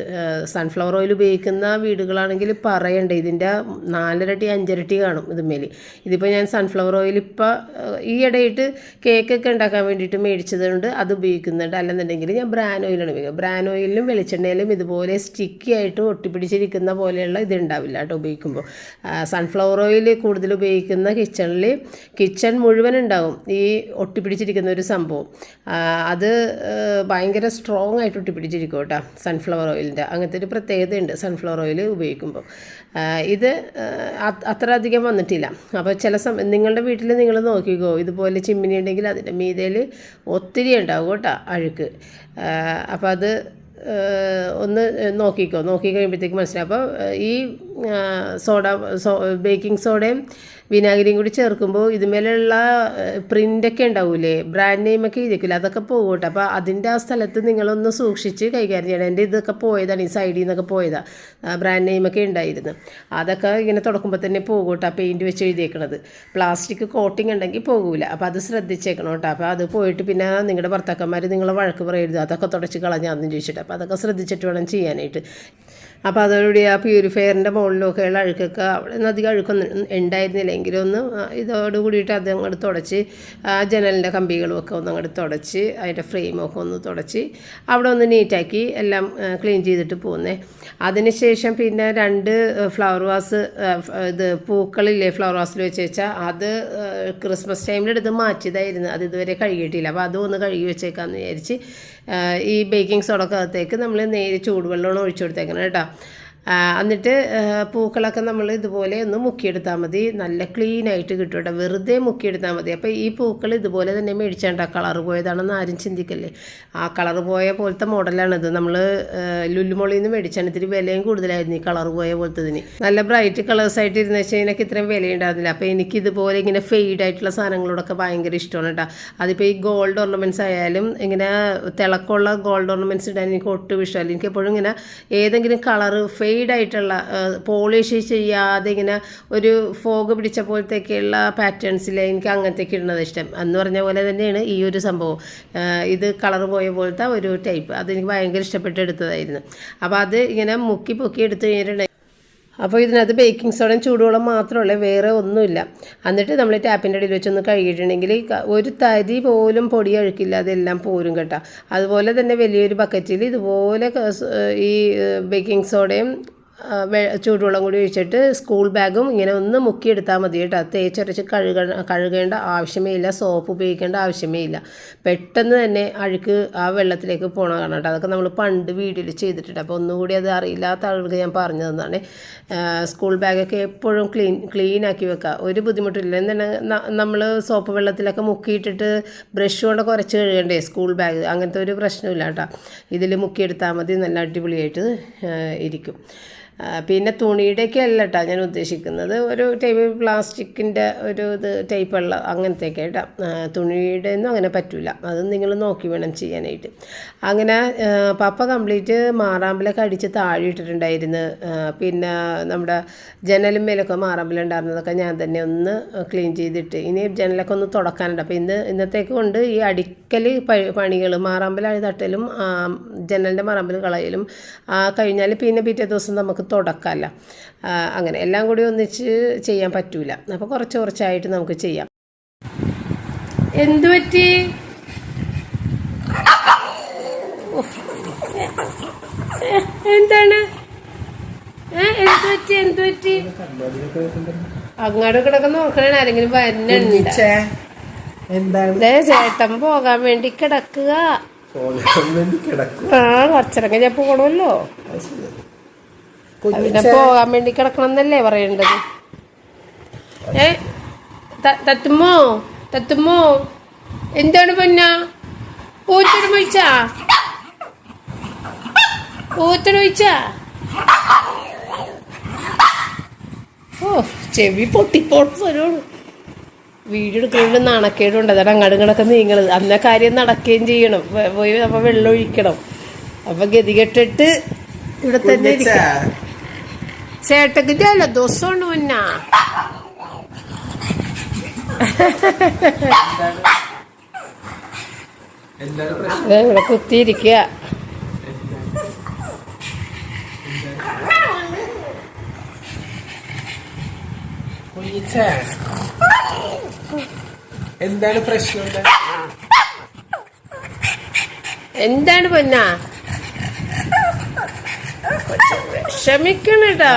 സൺഫ്ലവർ ഓയിൽ ഉപയോഗിക്കുന്ന വീടുകളാണെങ്കിൽ പറയണ്ട ഇതിന്റെ നാലരട്ടി അഞ്ചരട്ടി കാണും ഇതുമേൽ ഇതിപ്പോൾ ഞാൻ സൺഫ്ലവർ ഓയിൽ ഇപ്പോൾ ഈ ഇടയിട്ട് കേക്കൊക്കെ ഉണ്ടാക്കാൻ വേണ്ടിയിട്ട് മേടിച്ചതുകൊണ്ട് അത് ഉപയോഗിക്കുന്നുണ്ട്. അല്ലെന്നുണ്ടെങ്കിൽ ഞാൻ ബ്രാൻ ഓയിലാണ് ഉപയോഗിക്കുക ബ്രാൻ ഓയിലിലും വെളിച്ചെണ്ണയിലും ഇതുപോലെ സ്റ്റിക്കി ആയിട്ട് ഒട്ടിപ്പിടിച്ചിരിക്കുന്ന പോലെയുള്ള ഇത് ഉണ്ടാവില്ല കേട്ടോ ഉപയോഗിക്കുമ്പോൾ. സൺഫ്ലവർ ഓയിൽ കൂടുതൽ ഉപയോഗിക്കുന്ന കിച്ചണിൽ കിച്ചൺ മുഴുവൻ ഉണ്ടാവും ഈ ഒട്ടിപ്പിടിച്ചിരിക്കുന്ന ഒരു സംഭവം. അത് ഭയങ്കര സ്ട്രോങ് ആയിട്ട് ഒട്ടിപ്പിടിച്ചിരിക്കും കേട്ടോ സൺഫ്ലവർ ഓയിലിന്റെ അങ്ങനത്തെ ഒരു പ്രത്യേകതയുണ്ട് സൺഫ്ലവർ ഓയിൽ ഉപയോഗിക്കുമ്പോൾ ഇത് അത്ര അധികം വന്നിട്ടില്ല. അപ്പോൾ ചില സമയം നിങ്ങളുടെ വീട്ടിൽ നിങ്ങൾ നോക്കിക്കോ ഇതുപോലെ ചിമ്മിനി ഉണ്ടെങ്കിൽ അതിന്റെ മീതയിൽ ഒത്തിരി ഉണ്ടാവും കേട്ടോ അഴുക്ക്. അപ്പോൾ അത് ഒന്ന് നോക്കിക്കോ നോക്കി കഴിയുമ്പോഴത്തേക്ക് മനസ്സിലാവും. അപ്പോൾ ഈ സോഡ സോ ബേക്കിംഗ് സോഡയും വിനാഗിരിയും കൂടി ചേർക്കുമ്പോൾ ഇതുമേലുള്ള പ്രിന്റൊക്കെ ഉണ്ടാവൂലേ? ബ്രാൻഡ് നെയിമൊക്കെ എഴുതിക്കില്ല അതൊക്കെ പോകട്ടെ കേട്ടോ അപ്പോൾ അതിന്റെ ആ സ്ഥലത്ത് നിങ്ങളൊന്ന് സൂക്ഷിച്ച് കൈകാര്യം ചെയ്യണം എന്റെ ഇതൊക്കെ പോയതാണ് ഈ സൈഡിൽ നിന്നൊക്കെ പോയതാണ് ബ്രാൻഡ് നെയിമൊക്കെ ഉണ്ടായിരുന്നു. അതൊക്കെ ഇങ്ങനെ തുടക്കുമ്പോൾ തന്നെ പോകട്ടെ കേട്ടോ പെയിന്റ് വെച്ച് എഴുതിയേക്കണത്. പ്ലാസ്റ്റിക് കോട്ടിംഗ് ഉണ്ടെങ്കിൽ പോകില്ല അപ്പോൾ അത് ശ്രദ്ധിച്ചേക്കണം കേട്ടോ. അപ്പോൾ അത് പോയിട്ട് പിന്നെ നിങ്ങളുടെ ഭർത്താക്കന്മാർ നിങ്ങളെ വഴക്ക് പറയരുത്. അതൊക്കെ തുടച്ച് കളഞ്ഞാന്ന് ചോദിച്ചിട്ട്. അപ്പോൾ അതൊക്കെ ശ്രദ്ധിച്ചിട്ട് വേണം ചെയ്യാനായിട്ട്. അപ്പോൾ അതോടുകൂടി ആ പ്യൂരിഫയറിന്റെ മുകളിലൊക്കെയുള്ള അഴുക്കൊക്കെ അവിടെ നിന്ന് അധികം അഴുക്കൊന്നും ഉണ്ടായിരുന്നില്ല. എങ്കിലും ഒന്ന് ഇതോട് കൂടിയിട്ട് അത് അങ്ങോട്ട് തുടച്ച് ആ ജനലിന്റെ കമ്പികളുമൊക്കെ ഒന്ന് അങ്ങോട്ട് തുടച്ച് അതിന്റെ ഫ്രെയിമൊക്കെ ഒന്ന് തുടച്ച് അവിടെ ഒന്ന് നീറ്റാക്കി എല്ലാം ക്ലീൻ ചെയ്തിട്ട് പോകുന്നേ അതിനുശേഷം പിന്നെ രണ്ട് ഫ്ലവർ വാസ് ഇത് പൂക്കളില്ലേ ഫ്ലവർ വാസിൽ വെച്ച് വെച്ചാൽ അത് ക്രിസ്മസ് ടൈമിലെടുത്ത് മാറ്റിയതായിരുന്നു. അത് ഇതുവരെ കഴുകിയിട്ടില്ല. അപ്പോൾ അതും ഒന്ന് കഴുകി വെച്ചേക്കാമെന്ന് വിചാരിച്ച് ഈ ബേക്കിംഗ് സോഡക്കകത്തേക്ക് നമ്മൾ നേരെ ചൂടുവെള്ളമാണ് ഒഴിച്ചു കൊടുത്തേക്കണം കേട്ടോ. എന്നിട്ട് പൂക്കളൊക്കെ നമ്മൾ ഇതുപോലെ ഒന്ന് മുക്കിയെടുത്താൽ മതി. നല്ല ക്ലീൻ ആയിട്ട് കിട്ടും കേട്ടോ. വെറുതെ മുക്കിയെടുത്താൽ മതി. അപ്പോൾ ഈ പൂക്കൾ ഇതുപോലെ തന്നെ മേടിച്ചാണ്ട. കളർ പോയതാണെന്ന് ആരും ചിന്തിക്കല്ലേ. ആ കളർ പോയ പോലത്തെ മോഡലാണിത്. നമ്മൾ ലുല്ലുമൊളിയിൽ നിന്ന് മേടിച്ചാണ് ഇത്തിരി വിലയും കൂടുതലായിരുന്നു ഈ കളർ പോയ പോലത്തതിന്. നല്ല ബ്രൈറ്റ് കളേഴ്സ് ആയിട്ട് ഇരുന്ന് വെച്ചാൽ ഇതിനൊക്കെ ഇത്രയും വില ഉണ്ടായിരുന്നില്ല അപ്പോൾ എനിക്ക് ഇതുപോലെ ഇങ്ങനെ ഫെയ്ഡ് ആയിട്ടുള്ള സാധനങ്ങളോടൊക്കെ ഭയങ്കര ഇഷ്ടമാണ് കേട്ടോ. അതിപ്പോൾ ഈ ഗോൾഡ് ഓർണമെന്റ്സ് ആയാലും ഇങ്ങനെ തിളക്കമുള്ള ഗോൾഡ് ഓർണമെന്റ്സ് ഇടാൻ എനിക്ക് ഒട്ടും ഇഷ്ടമല്ല. എനിക്ക് എപ്പോഴും ഇങ്ങനെ ഏതെങ്കിലും കളർ ഫെയ്ഡ് ആയിട്ടുള്ള പോളിഷ് ചെയ്യാതെ ഇങ്ങനെ ഒരു ഫോഗ് പിടിച്ച പോലത്തേക്കുള്ള പാറ്റേൺസിൽ എനിക്ക് അങ്ങനത്തേക്ക് ഇടുന്നത് ഇഷ്ടം. എന്ന് പറഞ്ഞ പോലെ തന്നെയാണ് ഈ ഒരു സംഭവം. ഇത് കളർ പോയ പോലത്തെ ഒരു ടൈപ്പ്. അതെനിക്ക് ഭയങ്കര ഇഷ്ടപ്പെട്ട് എടുത്തതായിരുന്നു. അപ്പോൾ അത് ഇങ്ങനെ മുക്കി പൊക്കി എടുത്ത് കഴിഞ്ഞിട്ടുണ്ടെങ്കിൽ അപ്പോൾ ഇതിനകത്ത് ബേക്കിംഗ് സോഡയും ചൂടുവെള്ളം മാത്രമല്ല വേറെ ഒന്നുമില്ല. എന്നിട്ട് നമ്മൾ ടാപ്പിന്റെ അടിയിൽ വെച്ചൊന്ന് കഴുകിയിട്ടുണ്ടെങ്കിൽ ഒരു തരി പോലും പൊടി അഴുക്കില്ല അതെല്ലാം പോരും കേട്ടോ. അതുപോലെ തന്നെ വലിയൊരു ബക്കറ്റിൽ ഇതുപോലെ ഈ ബേക്കിംഗ് സോഡയും ചൂടുവെള്ളം കൂടി ഒഴിച്ചിട്ട് സ്കൂൾ ബാഗും ഇങ്ങനെ ഒന്ന് മുക്കിയെടുത്താൽ മതി കേട്ടോ. തേച്ചരച്ച് കഴുക കഴുകേണ്ട ആവശ്യമേ ഇല്ല സോപ്പ് ഉപയോഗിക്കേണ്ട ആവശ്യമേ ഇല്ല. പെട്ടെന്ന് തന്നെ അഴുക്ക് ആ വെള്ളത്തിലേക്ക് പോകണം കേട്ടോ. അതൊക്കെ നമ്മൾ പണ്ട് വീഡിയോയിൽ ചെയ്തിട്ടുണ്ട്. അപ്പോൾ ഒന്നുകൂടി അത് അറിയില്ലാത്ത ആളുകൾക്ക് ഞാൻ പറഞ്ഞു തന്നാണ് സ്കൂൾ ബാഗൊക്കെ എപ്പോഴും ക്ലീൻ ക്ലീൻ ആക്കി വെക്കുക ഒരു ബുദ്ധിമുട്ടില്ല. എന്താണ് നമ്മൾ സോപ്പ് വെള്ളത്തിലൊക്കെ മുക്കിയിട്ടിട്ട് ബ്രഷ് കൊണ്ട് കുറച്ച് കഴുകണ്ടേ സ്കൂൾ ബാഗ് അങ്ങനത്തെ ഒരു പ്രശ്നമില്ല കേട്ടോ. ഇതിൽ മുക്കിയെടുത്താൽ മതി. നല്ല അടിപൊളിയായിട്ട് ഇരിക്കും. പിന്നെ തുണിയുടെയൊക്കെ അല്ല കേട്ടോ ഞാൻ ഉദ്ദേശിക്കുന്നത്. ഒരു ടൈപ്പ് പ്ലാസ്റ്റിക്കിന്റെ ഒരു ഇത് ടൈപ്പുള്ള അങ്ങനത്തെയൊക്കെ കേട്ടോ തുണിയുടെ ഒന്നും അങ്ങനെ പറ്റില്ല അത് നിങ്ങൾ നോക്കി വേണം ചെയ്യാനായിട്ട്. അങ്ങനെ പപ്പ കംപ്ലീറ്റ് മാറാമ്പലൊക്കെ അടിച്ച് താഴെ ഇട്ടിട്ടുണ്ടായിരുന്നു. പിന്നെ നമ്മുടെ ജനലും മേലൊക്കെ മാറാമ്പലുണ്ടായിരുന്നതൊക്കെ ഞാൻ തന്നെ ഒന്ന് ക്ലീൻ ചെയ്തിട്ട് ഇനി ജനലൊക്കെ ഒന്ന് തുടക്കാനുണ്ട്. അപ്പോൾ ഇന്ന് ഇന്നത്തേക്ക് കൊണ്ട് ഈ അടിക്കൽ പണികൾ മാറാമ്പല തട്ടലും ആ, ജനലിന്റെ മാറാമ്പൽ കളയലും കഴിഞ്ഞാൽ പിന്നെ പിറ്റേ ദിവസം നമുക്ക് തുടക്കാമല്ല. അങ്ങനെ എല്ലാം കൂടി ഒന്നിച്ച് ചെയ്യാൻ പറ്റൂല. അപ്പോൾ കുറച്ച് കുറച്ചായിട്ട് നമുക്ക് ചെയ്യാം. എന്തു പറ്റി? എന്താണ്? അങ്ങോട്ട് കിടക്കുന്ന നോക്കണേ ആരെങ്കിലും വരുന്നുണ്ട് ചേട്ടൻ പോകാൻ വേണ്ടി കിടക്കുക. ആ കുറച്ചിറങ്ങി ഞാൻ പോകണമല്ലോ പിന്നെ പോകാൻ വേണ്ടി കിടക്കണം എന്നല്ലേ പറയേണ്ടത്? ഏ? തത്തുമോ തത്തുമ്മോ? എന്താണ് പൊന്ന? പൂത്തടം ഒഴിച്ചാ പൂത്തടം ഒഴിച്ചാ ഓ ചെവി പൊട്ടിപ്പോട്ട് തരുള്ളൂ വീഡിയോ എടുക്കുന്നതുകൊണ്ട് നാണക്കേടുണ്ട്. അതാണ് അങ്ങോട്ട് ഇങ്ങോട്ടൊക്കെ നീങ്ങണത്. അന്ന കാര്യം നടക്കുകയും ചെയ്യണം. പോയി അപ്പൊ വെള്ളം ഒഴിക്കണം. അപ്പൊ ഗതികെട്ടിട്ട് ഇവിടെ തന്നെ ഇരിക്കാം ചേട്ടക്ക് ജലദോഷമാണ് മുന്ന. ഇവിടെ കുത്തിയിരിക്കുക. എന്താണ് പ്രശ്നം? എന്താണ് പൊന്നാ? ക്ഷമിക്കണട്ടാ.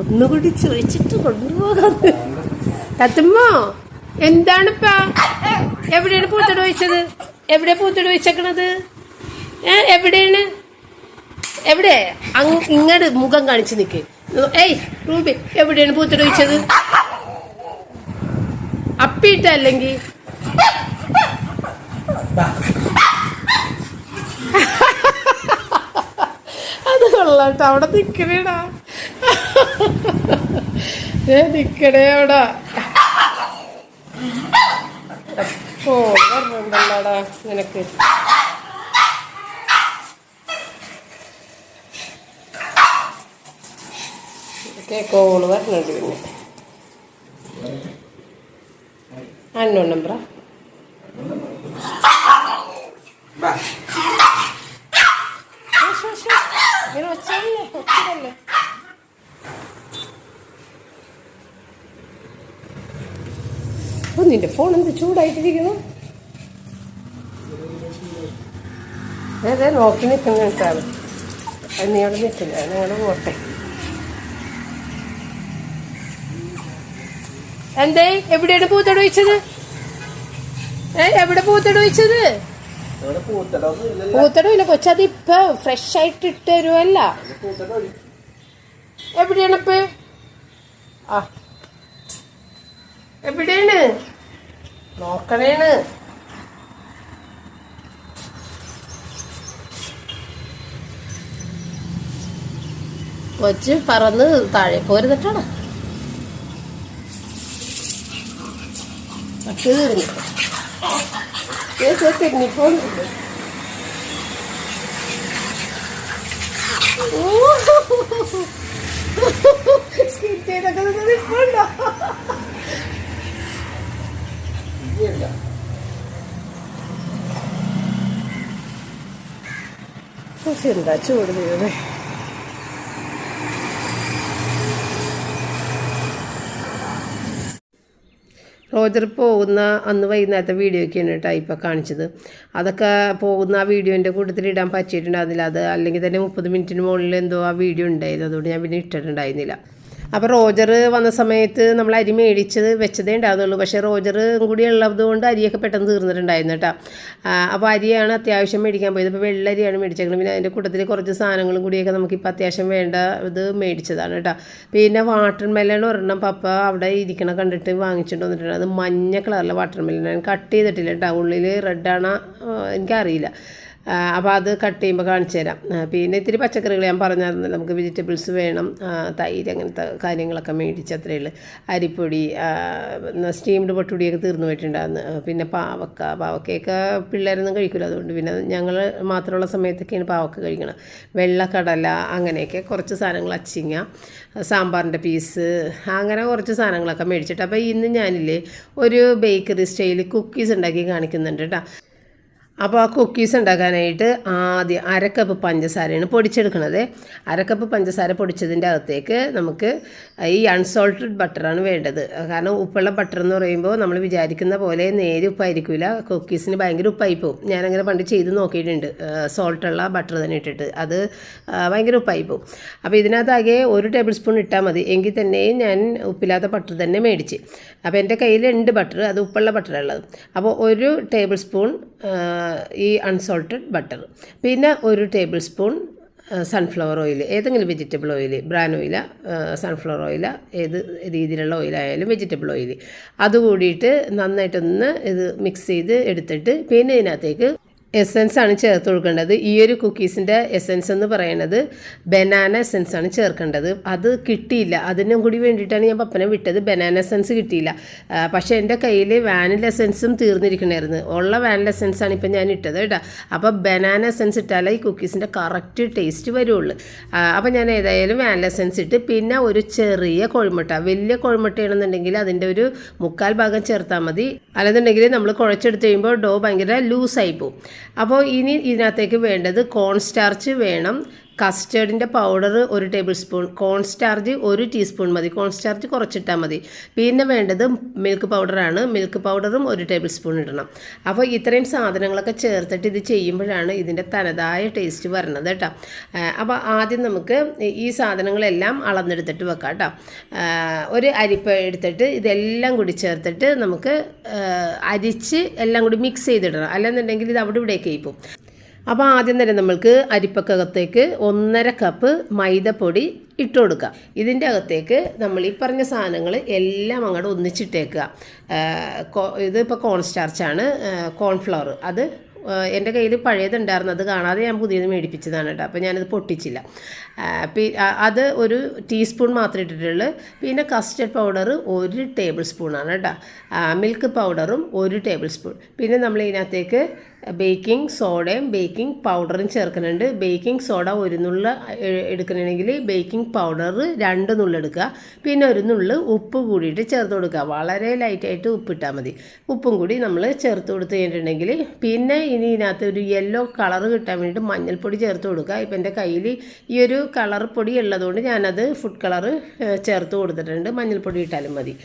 ഒന്നുകൂടി ചോദിച്ചിട്ട് കൊണ്ടുപോകാം. തത്തുമ്മോ എന്താണിപ്പാ എവിടെയാണ് പൂത്തട വെച്ചത്? എവിടെ പൂത്തട വെച്ചേക്കണത്? ഏ എവിടെയാണ്? എവിടെ? അങ് ഇങ്ങട് മുഖം കാണിച്ച് നിക്ക്. ഏയ് റൂബി എവിടെയാണ് പൂത്തട വെച്ചത്? അപ്പിയിട്ട അല്ലെങ്കിൽ? വാ. അത് കൊള്ളാട്ടോ. അവിടെ നിക്കണേടാ. ഏ നിക്കണേ അവിടെ. ഓ പറഞ്ഞിട്ടുണ്ടല്ലോടാ നിനക്ക്. കേക്കോൾ പറഞ്ഞിട്ടുണ്ട് പിന്നെ. അന്നോ നമ്പറാ. ഒച്ചയല്ലേ ഒച്ചയല്ലേ ഓ നിന്റെ ഫോൺ എന്ത് ചൂടായിട്ടിരിക്കുന്നു? അതെ നോക്കി നിൽക്കുന്ന കേട്ടാണ് അത് നീ അവിടെ നിൽക്കില്ല നിങ്ങൾ പോട്ടെ. എന്തേ? എവിടെയാണ് പൂത്തട വെച്ചത് ഏ എവിടെ പൂത്തട വെച്ചത് ഇവിടെ ഇല്ല കൊച്ചത് ഇപ്പൊ ഫ്രഷ് ആയിട്ട് ഇട്ട് തരുമല്ല പൂത്തട എവിടെയാണ് ഇപ്പൊ? ആ. എവിടെയാണ്? നോക്കണേണ്. കൊച്ച് പറന്ന് താഴെ പോരുന്നിട്ടാണ്. പക്ഷേ തീർന്നു തിരിഞ്ഞിപ്പോന്നുണ്ട് സ്കിറ്റ് ചെയ്തൊക്കെ നിൽപ്പുണ്ടോ ഇനിയല്ല. എന്താ ചൂട് ദൈവമേ റോജർ പോകുന്ന അന്ന് വൈകുന്നേരത്തെ വീഡിയോയൊക്കെയാണ് കേട്ടോ ഇപ്പോൾ കാണിച്ചത്. അതൊക്കെ പോകുന്ന ആ വീഡിയോന്റെ കൂട്ടത്തിൽ ഇടാൻ പറ്റിയിട്ടുണ്ടായിരുന്നില്ല. അത് അല്ലെങ്കിൽ തന്നെ മുപ്പത് മിനിറ്റിന് മുകളിൽ എന്തോ ആ വീഡിയോ ഉണ്ടായിരുന്നു. അതുകൊണ്ട് ഞാൻ പിന്നെ ഇട്ടിട്ടുണ്ടായിരുന്നില്ല. അപ്പോൾ റോജർ വന്ന സമയത്ത് നമ്മൾ അരി മേടിച്ചത് വെച്ചതേ ഉണ്ടാകുന്നുള്ളൂ പക്ഷേ റോജർ കൂടി ഉള്ളത് കൊണ്ട് അരിയൊക്കെ പെട്ടെന്ന് തീർന്നിട്ടുണ്ടായിരുന്നു കേട്ടോ. അപ്പോൾ അരിയാണ് അത്യാവശ്യം മേടിക്കാൻ പോയത്. അപ്പോൾ വെള്ളരിയാണ് മേടിച്ചേക്കുന്നത് പിന്നെ അതിന്റെ കൂട്ടത്തിൽ കുറച്ച് സാധനങ്ങളും കൂടിയൊക്കെ നമുക്കിപ്പോൾ അത്യാവശ്യം വേണ്ട ഇത് മേടിച്ചതാണ് കേട്ടോ. പിന്നെ വാട്ടർ മെലൺ ഒരെണ്ണം പപ്പ അവിടെ ഇരിക്കണ കണ്ടിട്ട് വാങ്ങിച്ചിട്ട് വന്നിട്ടുണ്ട്. അത് മഞ്ഞ കളറിലെ വാട്ടർ മെലൺ കട്ട് ചെയ്തിട്ടില്ല കേട്ടോ. ഉള്ളിൽ റെഡാണ് എനിക്കറിയില്ല. അപ്പോൾ അത് കട്ട് ചെയ്യുമ്പോൾ കാണിച്ചു തരാം. പിന്നെ ഇത്തിരി പച്ചക്കറികൾ ഞാൻ പറഞ്ഞായിരുന്നു. നമുക്ക് വെജിറ്റബിൾസ് വേണം. തൈര് അങ്ങനത്തെ കാര്യങ്ങളൊക്കെ മേടിച്ച് അത്രയേ ഉള്ളൂ. അരിപ്പൊടി സ്റ്റീംഡ് പൊട്ടുപൊടിയൊക്കെ തീർന്നു പോയിട്ടുണ്ടായിരുന്നു. പിന്നെ പാവക്ക. പാവക്കയൊക്കെ പിള്ളേരൊന്നും കഴിക്കില്ല അതുകൊണ്ട് പിന്നെ ഞങ്ങൾ മാത്രമുള്ള സമയത്തൊക്കെയാണ് പാവക്ക കഴിക്കണം വെള്ളക്കടല അങ്ങനെയൊക്കെ കുറച്ച് സാധനങ്ങൾ അച്ചിങ്ങ സാമ്പാറിന്റെ പീസ് അങ്ങനെ കുറച്ച് സാധനങ്ങളൊക്കെ മേടിച്ചിട്ട്. അപ്പോൾ ഇന്ന് ഞാനില്ലേ ഒരു ബേക്കറി സ്റ്റൈൽ കുക്കീസ് ഉണ്ടാക്കി കാണിക്കുന്നുണ്ട് കേട്ടോ. അപ്പോൾ ആ കുക്കീസ് ഉണ്ടാക്കാനായിട്ട് ആദ്യം അരക്കപ്പ് പഞ്ചസാരയാണ് പൊടിച്ചെടുക്കുന്നത് അരക്കപ്പ് പഞ്ചസാര പൊടിച്ചതിന്റെ അകത്തേക്ക് നമുക്ക് ഈ അൺസോൾട്ടഡ് ബട്ടറാണ് വേണ്ടത്. കാരണം ഉപ്പുള്ള ബട്ടർ എന്ന് പറയുമ്പോൾ നമ്മൾ വിചാരിക്കുന്ന പോലെ നേരെ ഉപ്പായിരിക്കില്ല കുക്കീസിന് ഭയങ്കര ഉപ്പായി പോകും ഞാനങ്ങനെ പണ്ട് ചെയ്ത് നോക്കിയിട്ടുണ്ട്. സോൾട്ടുള്ള ബട്ടർ തന്നെ ഇട്ടിട്ട്. അത് ഭയങ്കര ഉപ്പായി പോകും അപ്പോൾ ഇതിനകത്താകെ ഒരു ടേബിൾ സ്പൂൺ ഇട്ടാൽ മതി. എങ്കിൽ തന്നെയും ഞാൻ ഉപ്പില്ലാത്ത ബട്ടർ തന്നെ മേടിച്ച്. അപ്പോൾ എന്റെ കയ്യിലുണ്ട് ബട്ടർ അത് ഉപ്പുള്ള ബട്ടറുള്ളത് അപ്പോൾ ഒരു ടേബിൾ സ്പൂൺ ഈ അൺസോൾട്ടഡ് ബട്ടർ പിന്നെ ഒരു ടേബിൾ സ്പൂൺ സൺഫ്ലവർ ഓയിൽ ഏതെങ്കിലും വെജിറ്റബിൾ ഓയിൽ ബ്രാൻ ഓയില സൺഫ്ലവർ ഓയില ഏത് രീതിയിലുള്ള ഓയിലായാലും വെജിറ്റബിൾ ഓയിൽ അതുകൂടിയിട്ട് നന്നായിട്ടൊന്ന് ഇത് മിക്സ് ചെയ്ത് എടുത്തിട്ട് പിന്നെ ഇതിനകത്തേക്ക് എസൻസ് ആണ് ചേർത്ത് കൊടുക്കേണ്ടത്. ഈ ഒരു കുക്കീസിന്റെ എസൻസ് എന്ന് പറയുന്നത് ബനാന എസൻസ് ആണ് ചേർക്കേണ്ടത്. അത് കിട്ടിയില്ല. അതിനും കൂടി വേണ്ടിയിട്ടാണ് ഞാൻ പപ്പനെ വിട്ടത്. ബനാന എസൻസ് കിട്ടിയില്ല. പക്ഷേ എന്റെ കയ്യിൽ വാനില എസൻസും തീർന്നിരിക്കണമായിരുന്നു ഉള്ള വാനില എസൻസ് ആണ് ഇപ്പം ഞാൻ ഇട്ടത് കേട്ടോ. അപ്പോൾ ബനാന എസൻസ് ഇട്ടാലേ ഈ കുക്കീസിന്റെ കറക്റ്റ് ടേസ്റ്റ് വരുള്ളൂ. അപ്പോൾ ഞാൻ ഏതായാലും വാനില എസൻസ് ഇട്ട് പിന്നെ ഒരു ചെറിയ കോഴിമുട്ട. വലിയ കോഴിമുട്ടയാണെന്നുണ്ടെങ്കിൽ അതിന്റെ ഒരു മുക്കാൽ ഭാഗം ചേർത്താൽ മതി. അല്ലെന്നുണ്ടെങ്കിൽ നമ്മൾ കുഴച്ചെടുത്ത് കഴിയുമ്പോൾ ഡോ ഭയങ്കര ലൂസായി പോകും അപ്പോൾ ഇനി ഇതിനകത്തേക്ക് വേണ്ടത് കോൺ സ്റ്റാർച്ച് വേണം. കസ്റ്റേർഡിന്റെ പൗഡർ ഒരു ടേബിൾ സ്പൂൺ കോൺ സ്റ്റാർച്ച് ഒരു ടീസ്പൂൺ മതി. കോൺ സ്റ്റാർച്ച് കുറച്ചിട്ടാൽ മതി. പിന്നെ വേണ്ടത് മിൽക്ക് പൗഡറാണ് മിൽക്ക് പൗഡറും ഒരു ടേബിൾ സ്പൂൺ ഇടണം. അപ്പോൾ ഇത്രയും സാധനങ്ങളൊക്കെ ചേർത്തിട്ട് ഇത് ചെയ്യുമ്പോഴാണ് ഇതിന്റെ തനതായ ടേസ്റ്റ് വരുന്നത് കേട്ടോ. അപ്പോൾ ആദ്യം നമുക്ക് ഈ സാധനങ്ങളെല്ലാം അളന്നെടുത്തിട്ട് വെക്കാം കേട്ടോ. ഒരു അരിപ്പ എടുത്തിട്ട് ഇതെല്ലാം കൂടി ചേർത്തിട്ട് നമുക്ക് അരിച്ച് എല്ലാം കൂടി മിക്സ് ചെയ്തിടണം. അല്ലെന്നുണ്ടെങ്കിൽ ഇത് അവിടെ ഇവിടെയൊക്കെ ആയിപ്പോവും അപ്പോൾ ആദ്യം തന്നെ നമ്മൾക്ക് അരിപ്പക്കകത്തേക്ക് ഒന്നര കപ്പ് മൈദപ്പൊടി ഇട്ട് കൊടുക്കുക. ഇതിന്റെ അകത്തേക്ക് നമ്മൾ ഈ പറഞ്ഞ സാധനങ്ങൾ എല്ലാം അങ്ങോട്ട് ഒന്നിച്ചിട്ടേക്കുക. ഇത് ഇപ്പോൾ കോൺ സ്റ്റാർച്ചാണ് കോൺഫ്ലവർ അത് എന്റെ കയ്യിൽ പഴയതുണ്ടായിരുന്നു. അത് കാണാതെ ഞാൻ പുതിയത് മേടിപ്പിച്ചതാണ് കേട്ടോ. അപ്പോൾ ഞാനത് പൊട്ടിച്ചില്ല. അത് ഒരു ടീസ്പൂൺ മാത്രമേ ഇട്ടിട്ടുള്ളൂ. പിന്നെ കസ്റ്റർഡ് പൗഡർ ഒരു ടേബിൾ സ്പൂണാണ് കേട്ടോ മിൽക്ക് പൗഡറും ഒരു ടേബിൾ സ്പൂൺ പിന്നെ നമ്മൾ ഇതിനകത്തേക്ക് ബേക്കിംഗ് സോഡയും ബേക്കിംഗ് പൗഡറും ചേർക്കുന്നുണ്ട്. ബേക്കിംഗ് സോഡ ഒരു നുള്ള എടുക്കണമെങ്കിൽ ബേക്കിംഗ് പൗഡർ രണ്ട് നുള്ള എടുക്കുക. പിന്നെ ഒരു നുള്ള് ഉപ്പ് കൂടിയിട്ട് ചേർത്ത് കൊടുക്കുക. വളരെ ലൈറ്റായിട്ട് ഉപ്പിട്ടാൽ മതി. ഉപ്പും കൂടി നമ്മൾ ചേർത്ത് കൊടുത്ത് കഴിഞ്ഞിട്ടുണ്ടെങ്കിൽ പിന്നെ ഇനി ഇതിനകത്ത് ഒരു യെല്ലോ കളർ കിട്ടാൻ വേണ്ടിയിട്ട് മഞ്ഞൾപ്പൊടി ചേർത്ത് കൊടുക്കുക. ഇപ്പം എന്റെ കയ്യിൽ ഈ ഒരു കളർ പൊടി ഉള്ളതുകൊണ്ട് ഞാനത് ഫുഡ് കളർ ചേർത്ത് കൊടുത്തിട്ടുണ്ട്. മഞ്ഞൾപ്പൊടി ഇട്ടാലും മതി.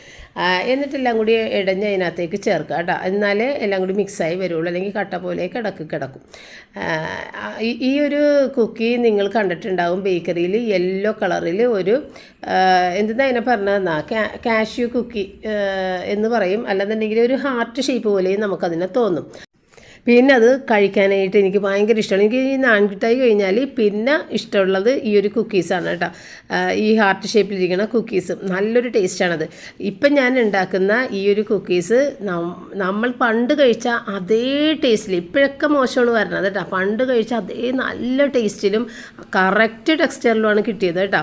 എന്നിട്ടെല്ലാം കൂടി ഇടഞ്ഞ് അതിനകത്തേക്ക് ചേർക്കുക കേട്ടോ. എന്നാലേ എല്ലാം കൂടി മിക്സായി വരുള്ളൂ. അല്ലെങ്കിൽ കട്ട പോലെ കിടക്ക്. കിടക്കും ഈ- ഒരു കുക്കി നിങ്ങൾ കണ്ടിട്ടുണ്ടാവും ബേക്കറിയിൽ യെല്ലോ കളറിൽ ഒരു എന്തെന്നാ അതിനെ പറഞ്ഞതെന്നാ? കാഷ്യൂ കുക്കി എന്ന് പറയും. അല്ലെന്നുണ്ടെങ്കിൽ ഒരു ഹാർട്ട് ഷേപ്പ് പോലെയും നമുക്കതിനെ തോന്നും. പിന്നെ അത് കഴിക്കാനായിട്ട് എനിക്ക് ഭയങ്കര ഇഷ്ടമാണ്. എനിക്ക് ഈ നാൻകിട്ടായി കഴിഞ്ഞാൽ പിന്നെ ഇഷ്ടമുള്ളത് ഈ ഒരു കുക്കീസാണ് കേട്ടോ. ഈ ഹാർട്ട് ഷേപ്പിലിരിക്കുന്ന കുക്കീസ് നല്ലൊരു ടേസ്റ്റാണത് ഇപ്പം ഞാൻ ഉണ്ടാക്കുന്ന ഈ ഒരു കുക്കീസ് നമ്മൾ പണ്ട് കഴിച്ച അതേ ടേസ്റ്റിൽ ഇപ്പോഴൊക്കെ മോശമാണ് വരുന്നത് കേട്ടോ. പണ്ട് കഴിച്ച അതേ നല്ല ടേസ്റ്റിലും കറക്റ്റ് ടെക്സ്ചറിലുമാണ് കിട്ടിയത് കേട്ടോ.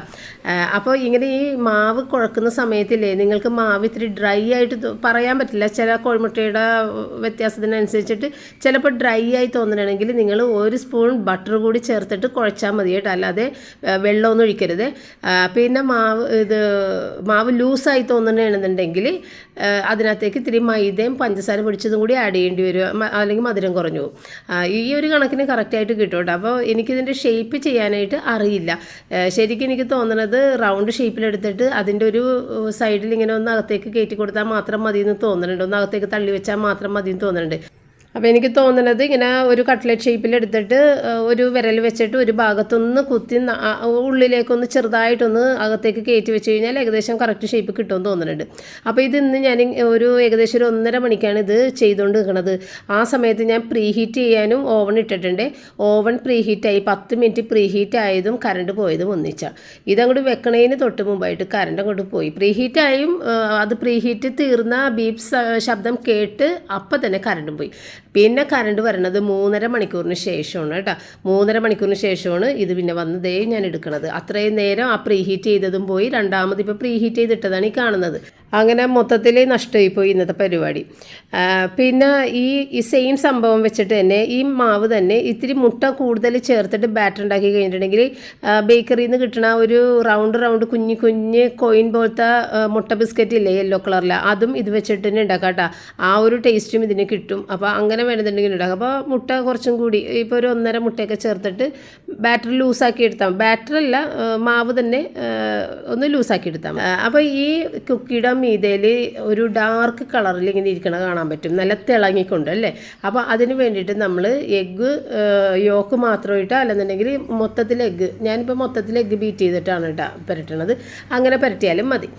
അപ്പോൾ ഇങ്ങനെ ഈ മാവ് കുഴക്കുന്ന സമയത്തില്ലേ നിങ്ങൾക്ക് മാവ് ഇത്തിരി ഡ്രൈ ആയിട്ട് പറയാൻ പറ്റില്ല. ചില കോഴിമുട്ടയുടെ വ്യത്യാസത്തിനനുസരിച്ചിട്ട് ചിലപ്പോൾ ഡ്രൈ ആയി തോന്നണമെങ്കിൽ നിങ്ങൾ ഒരു സ്പൂൺ ബട്ടർ കൂടി ചേർത്തിട്ട് കുഴച്ചാൽ മതി കേട്ടോ. അല്ലാതെ വെള്ളമൊന്നും ഒഴിക്കരുത്. പിന്നെ മാവ് ഇത് മാവ് ലൂസായി തോന്നണമെന്നുണ്ടെങ്കിൽ അതിനകത്തേക്ക് ഇത്തിരി മൈദയും പഞ്ചസാര പൊടിച്ചതും കൂടി ആഡ് ചെയ്യേണ്ടി വരും. അല്ലെങ്കിൽ മധുരം കുറഞ്ഞു ഈ ഒരു കണക്കിന് കറക്റ്റായിട്ട് കിട്ടും കേട്ടോ. അപ്പോൾ എനിക്കിതിന്റെ ഷേപ്പ് ചെയ്യാനായിട്ട് അറിയില്ല. ശരിക്കും എനിക്ക് തോന്നുന്നത് റൗണ്ട് ഷേപ്പിലെടുത്തിട്ട് അതിന്റെ ഒരു സൈഡിൽ ഇങ്ങനെ ഒന്ന് അകത്തേക്ക് കയറ്റി കൊടുത്താൽ മാത്രം മതി എന്ന് തോന്നുന്നുണ്ട് ഒന്ന് അകത്തേക്ക് തള്ളി വെച്ചാൽ മാത്രം മതി എന്ന് തോന്നുന്നുണ്ട് അപ്പോൾ എനിക്ക് തോന്നുന്നത് ഇങ്ങനെ ഒരു കട്ട്ലറ്റ് ഷേപ്പിൽ എടുത്തിട്ട് ഒരു വിരൽ വെച്ചിട്ട് ഒരു ഭാഗത്തൊന്ന് കുത്തി ഉള്ളിലേക്കൊന്ന് ചെറുതായിട്ടൊന്ന് അകത്തേക്ക് കയറ്റി വെച്ച് കഴിഞ്ഞാൽ ഏകദേശം കറക്റ്റ് ഷേപ്പ് കിട്ടുമെന്ന് തോന്നുന്നുണ്ട്. അപ്പോൾ ഇത് ഇന്ന് ഞാൻ ഒരു ഏകദേശം ഒരു ഒന്നര മണിക്കാണ് ഇത് ചെയ്തുകൊണ്ട് നിൽക്കുന്നത് ആ സമയത്ത് ഞാൻ പ്രീ ഹീറ്റ് ചെയ്യാനും ഓവൺ ഇട്ടിട്ടുണ്ട്. ഓവൺ പ്രീ ഹീറ്റായി പത്ത് മിനിറ്റ് പ്രീ ഹീറ്റ് ആയതും കറണ്ട് പോയതും ഒന്നിച്ചാണ് ഇതങ്ങോട്ട് വെക്കണതിന് തൊട്ട് മുമ്പായിട്ട് കറണ്ട് അങ്ങോട്ട് പോയി. പ്രീ ഹീറ്റായും അത് പ്രീ ഹീറ്റ് തീർന്ന ബീപ്സ് ശബ്ദം കേട്ട് അപ്പം തന്നെ കറണ്ടും പോയി. പിന്നെ കറണ്ട് വരണത് മൂന്നര മണിക്കൂറിന് ശേഷമാണ് കേട്ടോ. മൂന്നര മണിക്കൂറിന് ശേഷമാണ് ഇത് പിന്നെ വന്നതേ ഞാൻ എടുക്കുന്നത് അത്രയും നേരം ആ പ്രീ ഹീറ്റ് ചെയ്തതും പോയി രണ്ടാമത് ഇപ്പോൾ പ്രീ ഹീറ്റ് ചെയ്തിട്ടതാണ് ഈ കാണുന്നത്. അങ്ങനെ മൊത്തത്തിൽ നഷ്ടമായി പോയി ഇന്നത്തെ പരിപാടി. പിന്നെ ഈ ഈ സെയിം സംഭവം വെച്ചിട്ട് തന്നെ ഈ മാവ് തന്നെ ഇത്തിരി മുട്ട കൂടുതൽ ചേർത്തിട്ട് ബാറ്റർ ഉണ്ടാക്കി കഴിഞ്ഞിട്ടുണ്ടെങ്കിൽ ബേക്കറിയിൽ നിന്ന് കിട്ടുന്ന ഒരു റൗണ്ട് റൗണ്ട് കുഞ്ഞ് കുഞ്ഞ് കോയിൻ പോലത്തെ മുട്ട ബിസ്ക്കറ്റ് ഇല്ലേ യെല്ലോ കളറിൽ അതും ഇത് വെച്ചിട്ട് തന്നെ ഉണ്ടാക്കാം കേട്ടോ. ആ ഒരു ടേസ്റ്റും ഇതിന് കിട്ടും. അപ്പോൾ അങ്ങനെ വേണമെന്നുണ്ടെങ്കിൽ ഉണ്ടാക്കാം. അപ്പോൾ മുട്ട കുറച്ചും കൂടി ഇപ്പോൾ ഒരു ഒന്നര മുട്ടയൊക്കെ ചേർത്തിട്ട് ബാറ്റർ ലൂസാക്കി എടുത്താൽ ബാറ്ററി അല്ല മാവ് തന്നെ ഒന്ന് ലൂസാക്കി എടുത്താൽ അപ്പോൾ ഈ കുക്കിയുടെ മീതയിൽ ഒരു ഡാർക്ക് കളറിൽ ഇങ്ങനെ ഇരിക്കണ കാണാൻ പറ്റും. നല്ല തിളങ്ങിക്കൊണ്ട് അല്ലേ? അപ്പോൾ അതിന് വേണ്ടിയിട്ട് നമ്മൾ എഗ്ഗ് യോക്ക് മാത്രമായിട്ട് അല്ലെന്നുണ്ടെങ്കിൽ മൊത്തത്തിൽ എഗ്ഗ് ഞാനിപ്പോൾ മൊത്തത്തിൽ എഗ്ഗ് ബീറ്റ് ചെയ്തിട്ടാണ് കേട്ടോ പുരട്ടണത്. അങ്ങനെ പുരട്ടിയാലും മതി.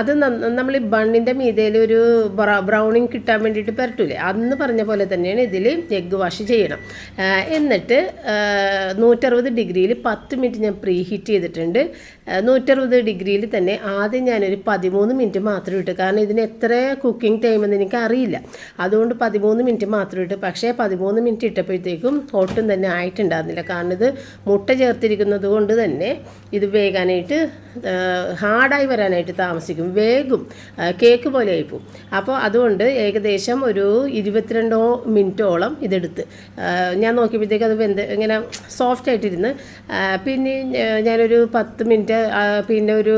അത് നമ്മൾ ഈ ബണ്ണിന്റെ മീതയിൽ ഒരു ബ്രൗണിങ് കിട്ടാൻ വേണ്ടിയിട്ട് പുരട്ടൂലേ? അന്ന് പറഞ്ഞ പോലെ തന്നെയാണ് ഇതിൽ എഗ്ഗ് വാഷ് ചെയ്യണം. എന്നിട്ട് നൂറ്ററുപത് ഡിഗ്രിയിൽ പത്ത് മിനിറ്റ് ഞാൻ പ്രീ ഹീറ്റ് ചെയ്തിട്ടുണ്ട്. നൂറ്ററുപത് ഡിഗ്രിയിൽ തന്നെ ആദ്യം ഞാനൊരു പതിമൂന്ന് മിനിറ്റ് മാത്രം ഇട്ടു. കാരണം ഇതിന് എത്ര കുക്കിംഗ് ടൈം എന്ന് എനിക്ക് അറിയില്ല അതുകൊണ്ട് പതിമൂന്ന് മിനിറ്റ് മാത്രം ഇട്ടു. പക്ഷേ പതിമൂന്ന് മിനിറ്റ് ഇട്ടപ്പോഴത്തേക്കും ഒട്ടും തന്നെ ആയിട്ടുണ്ടായിരുന്നില്ല. കാരണം ഇത് മുട്ട ചേർത്തിരിക്കുന്നത് കൊണ്ട് തന്നെ ഇത് വേകാനായിട്ട് ഹാർഡായി വരാനായിട്ട് താമസിക്കും. വേഗം കേക്ക് പോലെ ആയിപ്പോവും. അപ്പോൾ അതുകൊണ്ട് ഏകദേശം ഒരു ഇരുപത്തിരണ്ടോ മിനിറ്റോളം ഇതെടുത്ത് ഞാൻ നോക്കിയപ്പോഴത്തേക്ക് അത് വെന്ത് ഇങ്ങനെ സോഫ്റ്റ് ആയിട്ടിരുന്ന് പിന്നെ ഞാനൊരു പത്ത് മിനിറ്റ് പിന്നെ ഒരു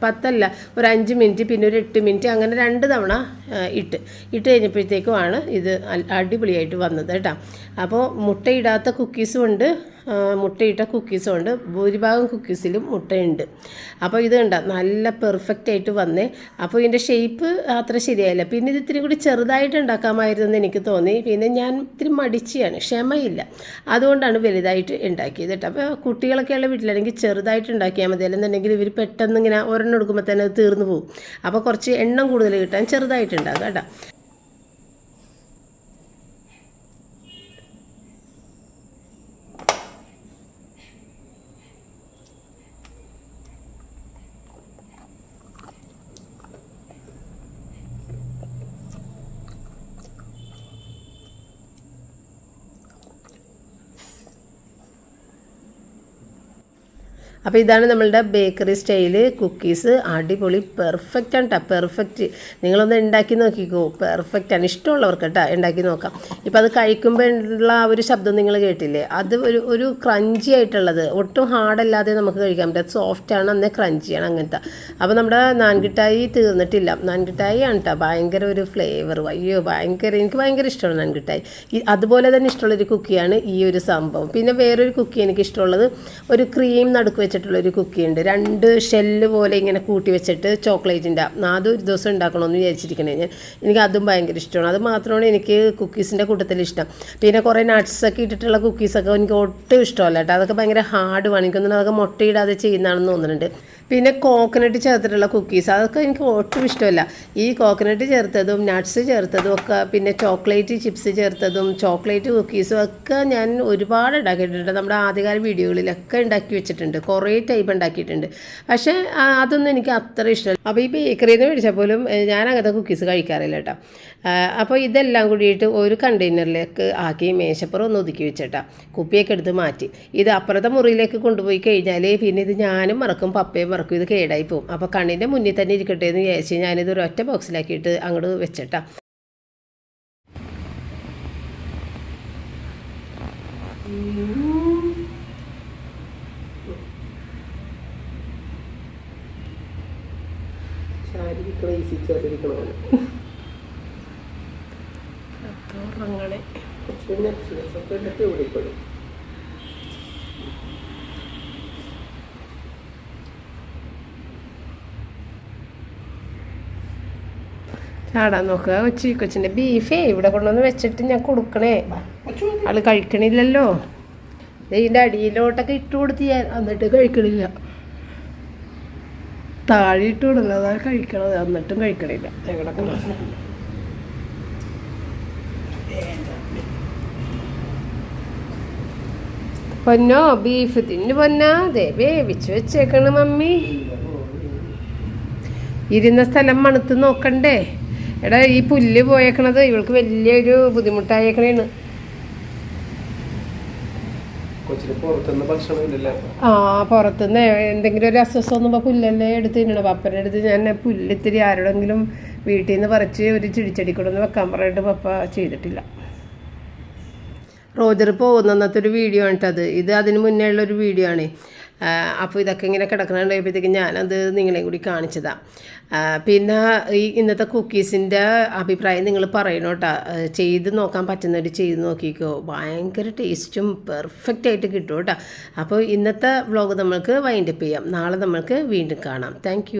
പത്തല്ല ഒരു അഞ്ച് മിനിറ്റ് പിന്നെ ഒരു എട്ട് മിനിറ്റ് അങ്ങനെ രണ്ട് തവണ ഇട്ട്. ഇട്ട് കഴിഞ്ഞപ്പോഴത്തേക്കുമാണ് ഇത് അടിപൊളിയായിട്ട് വന്നത് കേട്ടോ. അപ്പോൾ മുട്ടയിടാത്ത കുക്കീസും ഉണ്ട്. മുട്ടയിട്ട കുക്കീസും ഉണ്ട്. ഭൂരിഭാഗം കുക്കീസിലും മുട്ടയുണ്ട്. അപ്പോൾ ഇത് കണ്ട നല്ല പെർഫെക്റ്റ് ആയിട്ട് വന്നേ. അപ്പോൾ ഇതിന്റെ ഷേപ്പ് അത്ര ശരിയായില്ല. പിന്നെ ഇത് ഇത്തിരി കൂടി ചെറുതായിട്ട് ഉണ്ടാക്കാമായിരുന്നു എനിക്ക് തോന്നി. പിന്നെ ഞാൻ ഇത്തിരി മടിച്ചിയാണ് ക്ഷമയില്ല. അതുകൊണ്ടാണ് വലുതായിട്ട് ഉണ്ടാക്കിയത് കേട്ടോ. അപ്പോൾ കുട്ടികളൊക്കെ ഉള്ള വീട്ടിലാണെങ്കിൽ ചെറുതായിട്ട് ഉണ്ടാക്കിയാൽ മതി. അല്ലെന്നുണ്ടെങ്കിൽ ഇവർ പെട്ടെന്ന് ഇങ്ങനെ ഒരെണ്ണം എടുക്കുമ്പോൾ തന്നെ അത് തീർന്നു പോകും. അപ്പോൾ കുറച്ച് എണ്ണം കൂടുതൽ കിട്ടാൻ ചെറുതായിട്ട് ഉണ്ടാക്കുക കേട്ടോ. അപ്പോൾ ഇതാണ് നമ്മളുടെ ബേക്കറി സ്റ്റൈൽ കുക്കീസ് അടിപൊളി പെർഫെക്റ്റ് ആണ് കേട്ടോ പെർഫെക്റ്റ് നിങ്ങളൊന്ന് ഉണ്ടാക്കി നോക്കിക്കോ. പെർഫെക്റ്റ് ആണ്. ഇഷ്ടമുള്ളവർക്ക് കേട്ടോ ഉണ്ടാക്കി നോക്കാം. ഇപ്പോൾ അത് കഴിക്കുമ്പോൾ ഉള്ള ആ ഒരു ശബ്ദം നിങ്ങൾ കേട്ടില്ലേ? അത് ഒരു ഒരു ക്രഞ്ചി ആയിട്ടുള്ളത്. ഒട്ടും ഹാർഡല്ലാതെ നമുക്ക് കഴിക്കാൻ പറ്റും. സോഫ്റ്റ് ആണ് അന്നേ ക്രഞ്ചിയാണ് അങ്ങനത്തെ. അപ്പോൾ നമ്മുടെ നാൻകിട്ടായി തീർന്നിട്ടില്ല. നാൻകിട്ടായി ആണ് കേട്ടോ ഭയങ്കര ഒരു ഫ്ലേവർ അയ്യോ ഭയങ്കര എനിക്ക് ഭയങ്കര ഇഷ്ടമാണ് നാൻകിട്ടായി. അതുപോലെ തന്നെ ഇഷ്ടമുള്ളൊരു കുക്കിയാണ് ഈ ഒരു സംഭവം. പിന്നെ വേറൊരു കുക്കി എനിക്ക് ഇഷ്ടമുള്ളത് ഒരു ക്രീം നടുക്ക് വെച്ചിട്ടുള്ള ഒരു കുക്കി ഉണ്ട് രണ്ട് ഷെല്ല് പോലെ ഇങ്ങനെ കൂട്ടി വെച്ചിട്ട് ചോക്ലേറ്റിന്റെ അത് ഒരു ദിവസം ഉണ്ടാക്കണമെന്ന് വിചാരിച്ചിരിക്കണേ ഞാൻ. എനിക്ക് അതും ഭയങ്കര ഇഷ്ടമാണ്. അത് മാത്രമാണ് എനിക്ക് കുക്കീസിന്റെ കൂട്ടത്തിൽ ഇഷ്ടം. പിന്നെ കുറേ നട്ട്സൊക്കെ ഇട്ടിട്ടുള്ള കുക്കീസൊക്കെ എനിക്ക് ഒട്ടും ഇഷ്ടമല്ല കേട്ടോ. അതൊക്കെ ഭയങ്കര ഹാർഡ് വേണം എനിക്കൊന്നും അതൊക്കെ മുട്ടയിടാതെ ചെയ്യുന്നതാണെന്ന് തോന്നുന്നുണ്ട്. പിന്നെ കോക്കനട്ട് ചേർത്തിട്ടുള്ള കുക്കീസ് അതൊക്കെ എനിക്ക് ഒട്ടും ഇഷ്ടമല്ല. ഈ കോക്കനട്ട് ചേർത്തതും നട്ട്സ് ചേർത്തതും ഒക്കെ പിന്നെ ചോക്ലേറ്റ് ചിപ്സ് ചേർത്തതും ചോക്ലേറ്റ് കുക്കീസും ഒക്കെ ഞാൻ ഒരുപാട് ഉണ്ടാക്കിയിട്ടുണ്ട്. നമ്മുടെ ആദ്യകാല വീഡിയോകളിലൊക്കെ ഉണ്ടാക്കി വെച്ചിട്ടുണ്ട്. കുറേ ടൈപ്പ് ഉണ്ടാക്കിയിട്ടുണ്ട്. പക്ഷേ അതൊന്നും എനിക്ക് അത്ര ഇഷ്ടമല്ല. അപ്പോൾ ഈ ബേക്കറിയിൽ നിന്ന് മേടിച്ചാൽ പോലും ഞാൻ അങ്ങനത്തെ കുക്കീസ് കഴിക്കാറില്ല കേട്ടോ. അപ്പോൾ ഇതെല്ലാം കൂടിയിട്ട് ഒരു കണ്ടെയ്നറിലേക്ക് ആക്കി മേശപ്പുറം ഒന്ന് ഒതുക്കി വെച്ചേട്ടാ. കുപ്പിയൊക്കെ എടുത്ത് മാറ്റി. ഇത് അപ്പുറത്തെ മുറിയിലേക്ക് കൊണ്ടുപോയി കഴിഞ്ഞാൽ പിന്നെ ഇത് ഞാനും മറക്കും പപ്പയും ഇത് കേടായി പോകും. അപ്പോൾ കണ്ണിന്റെ മുന്നിൽ തന്നെ ഇരിക്കട്ടെ എന്ന് വിചാരിച്ച് ഞാനിത് ഒരു ഒറ്റ ബോക്സിലാക്കിയിട്ട് അങ്ങോട്ട് വെച്ചേട്ടാ. ഉറങ്ങണേ ചാടാൻ നോക്കുക. കൊച്ചി കൊച്ചിന്റെ ബീഫേ ഇവിടെ കൊണ്ടുവന്ന് വെച്ചിട്ട് ഞാൻ കൊടുക്കണേ. ആൾ കഴിക്കണില്ലല്ലോ. ഇതിന്റെ അടിയിലോട്ടൊക്കെ ഇട്ട് കൊടുത്ത് ഞാൻ എന്നിട്ട് കഴിക്കണില്ല. താഴെ ഇട്ട് കൊടുക്കുക അതാണ് കഴിക്കണത്. എന്നിട്ടും കഴിക്കണില്ല. പൊന്നോ ബീഫ് തിന്നു പൊന്നാ? ദേ വേവിച്ച് വെച്ചേക്കണ മമ്മി. ഇരുന്ന സ്ഥലം മണത്ത് നോക്കണ്ടേ? എടാ ഈ പുല്ല് പോയേക്കണത് ഇവൾക്ക് വലിയൊരു ഭക്ഷണം ആ പുറത്തുനിന്ന് എന്തെങ്കിലും ഒരു അസ്വസ്ഥം തോന്നുമ്പോൾ പുല്ലല്ലേ എടുത്ത് തിന്നണം പപ്പന്റെ അടുത്ത് ഞാൻ പുല്ല് ഇത്തിരി ആരോടെങ്കിലും വീട്ടിൽ നിന്ന് പറിച്ച് ഒരു ചിടിച്ചടി കൊണ്ടൊന്ന് വെക്കാൻ പറഞ്ഞിട്ട് പപ്പ ചെയ്തിട്ടില്ല. റോജർ പോകുന്ന ഒരു വീഡിയോ ആണ് കേട്ടത് ഇത് അതിന് മുന്നേ ഉള്ള ഒരു വീഡിയോ ആണ്. അപ്പോൾ ഇതൊക്കെ ഇങ്ങനെ കിടക്കണുണ്ടായപ്പോഴത്തേക്കും ഞാനത് നിങ്ങളെയും കൂടി കാണിച്ചതാണ് പിന്നെ ഈ ഇന്നത്തെ കുക്കീസിന്റെ അഭിപ്രായം നിങ്ങൾ പറയണം കേട്ടോ. ചെയ്ത് നോക്കാൻ പറ്റുന്നവർ ചെയ്ത് നോക്കിക്കോ. ഭയങ്കര ടേസ്റ്റും പെർഫെക്റ്റ് ആയിട്ട് കിട്ടും കേട്ടോ. അപ്പോൾ ഇന്നത്തെ വ്ളോഗ് നമ്മൾക്ക് വൈൻഡപ്പ് ചെയ്യാം. നാളെ നമ്മൾക്ക് വീണ്ടും കാണാം. താങ്ക്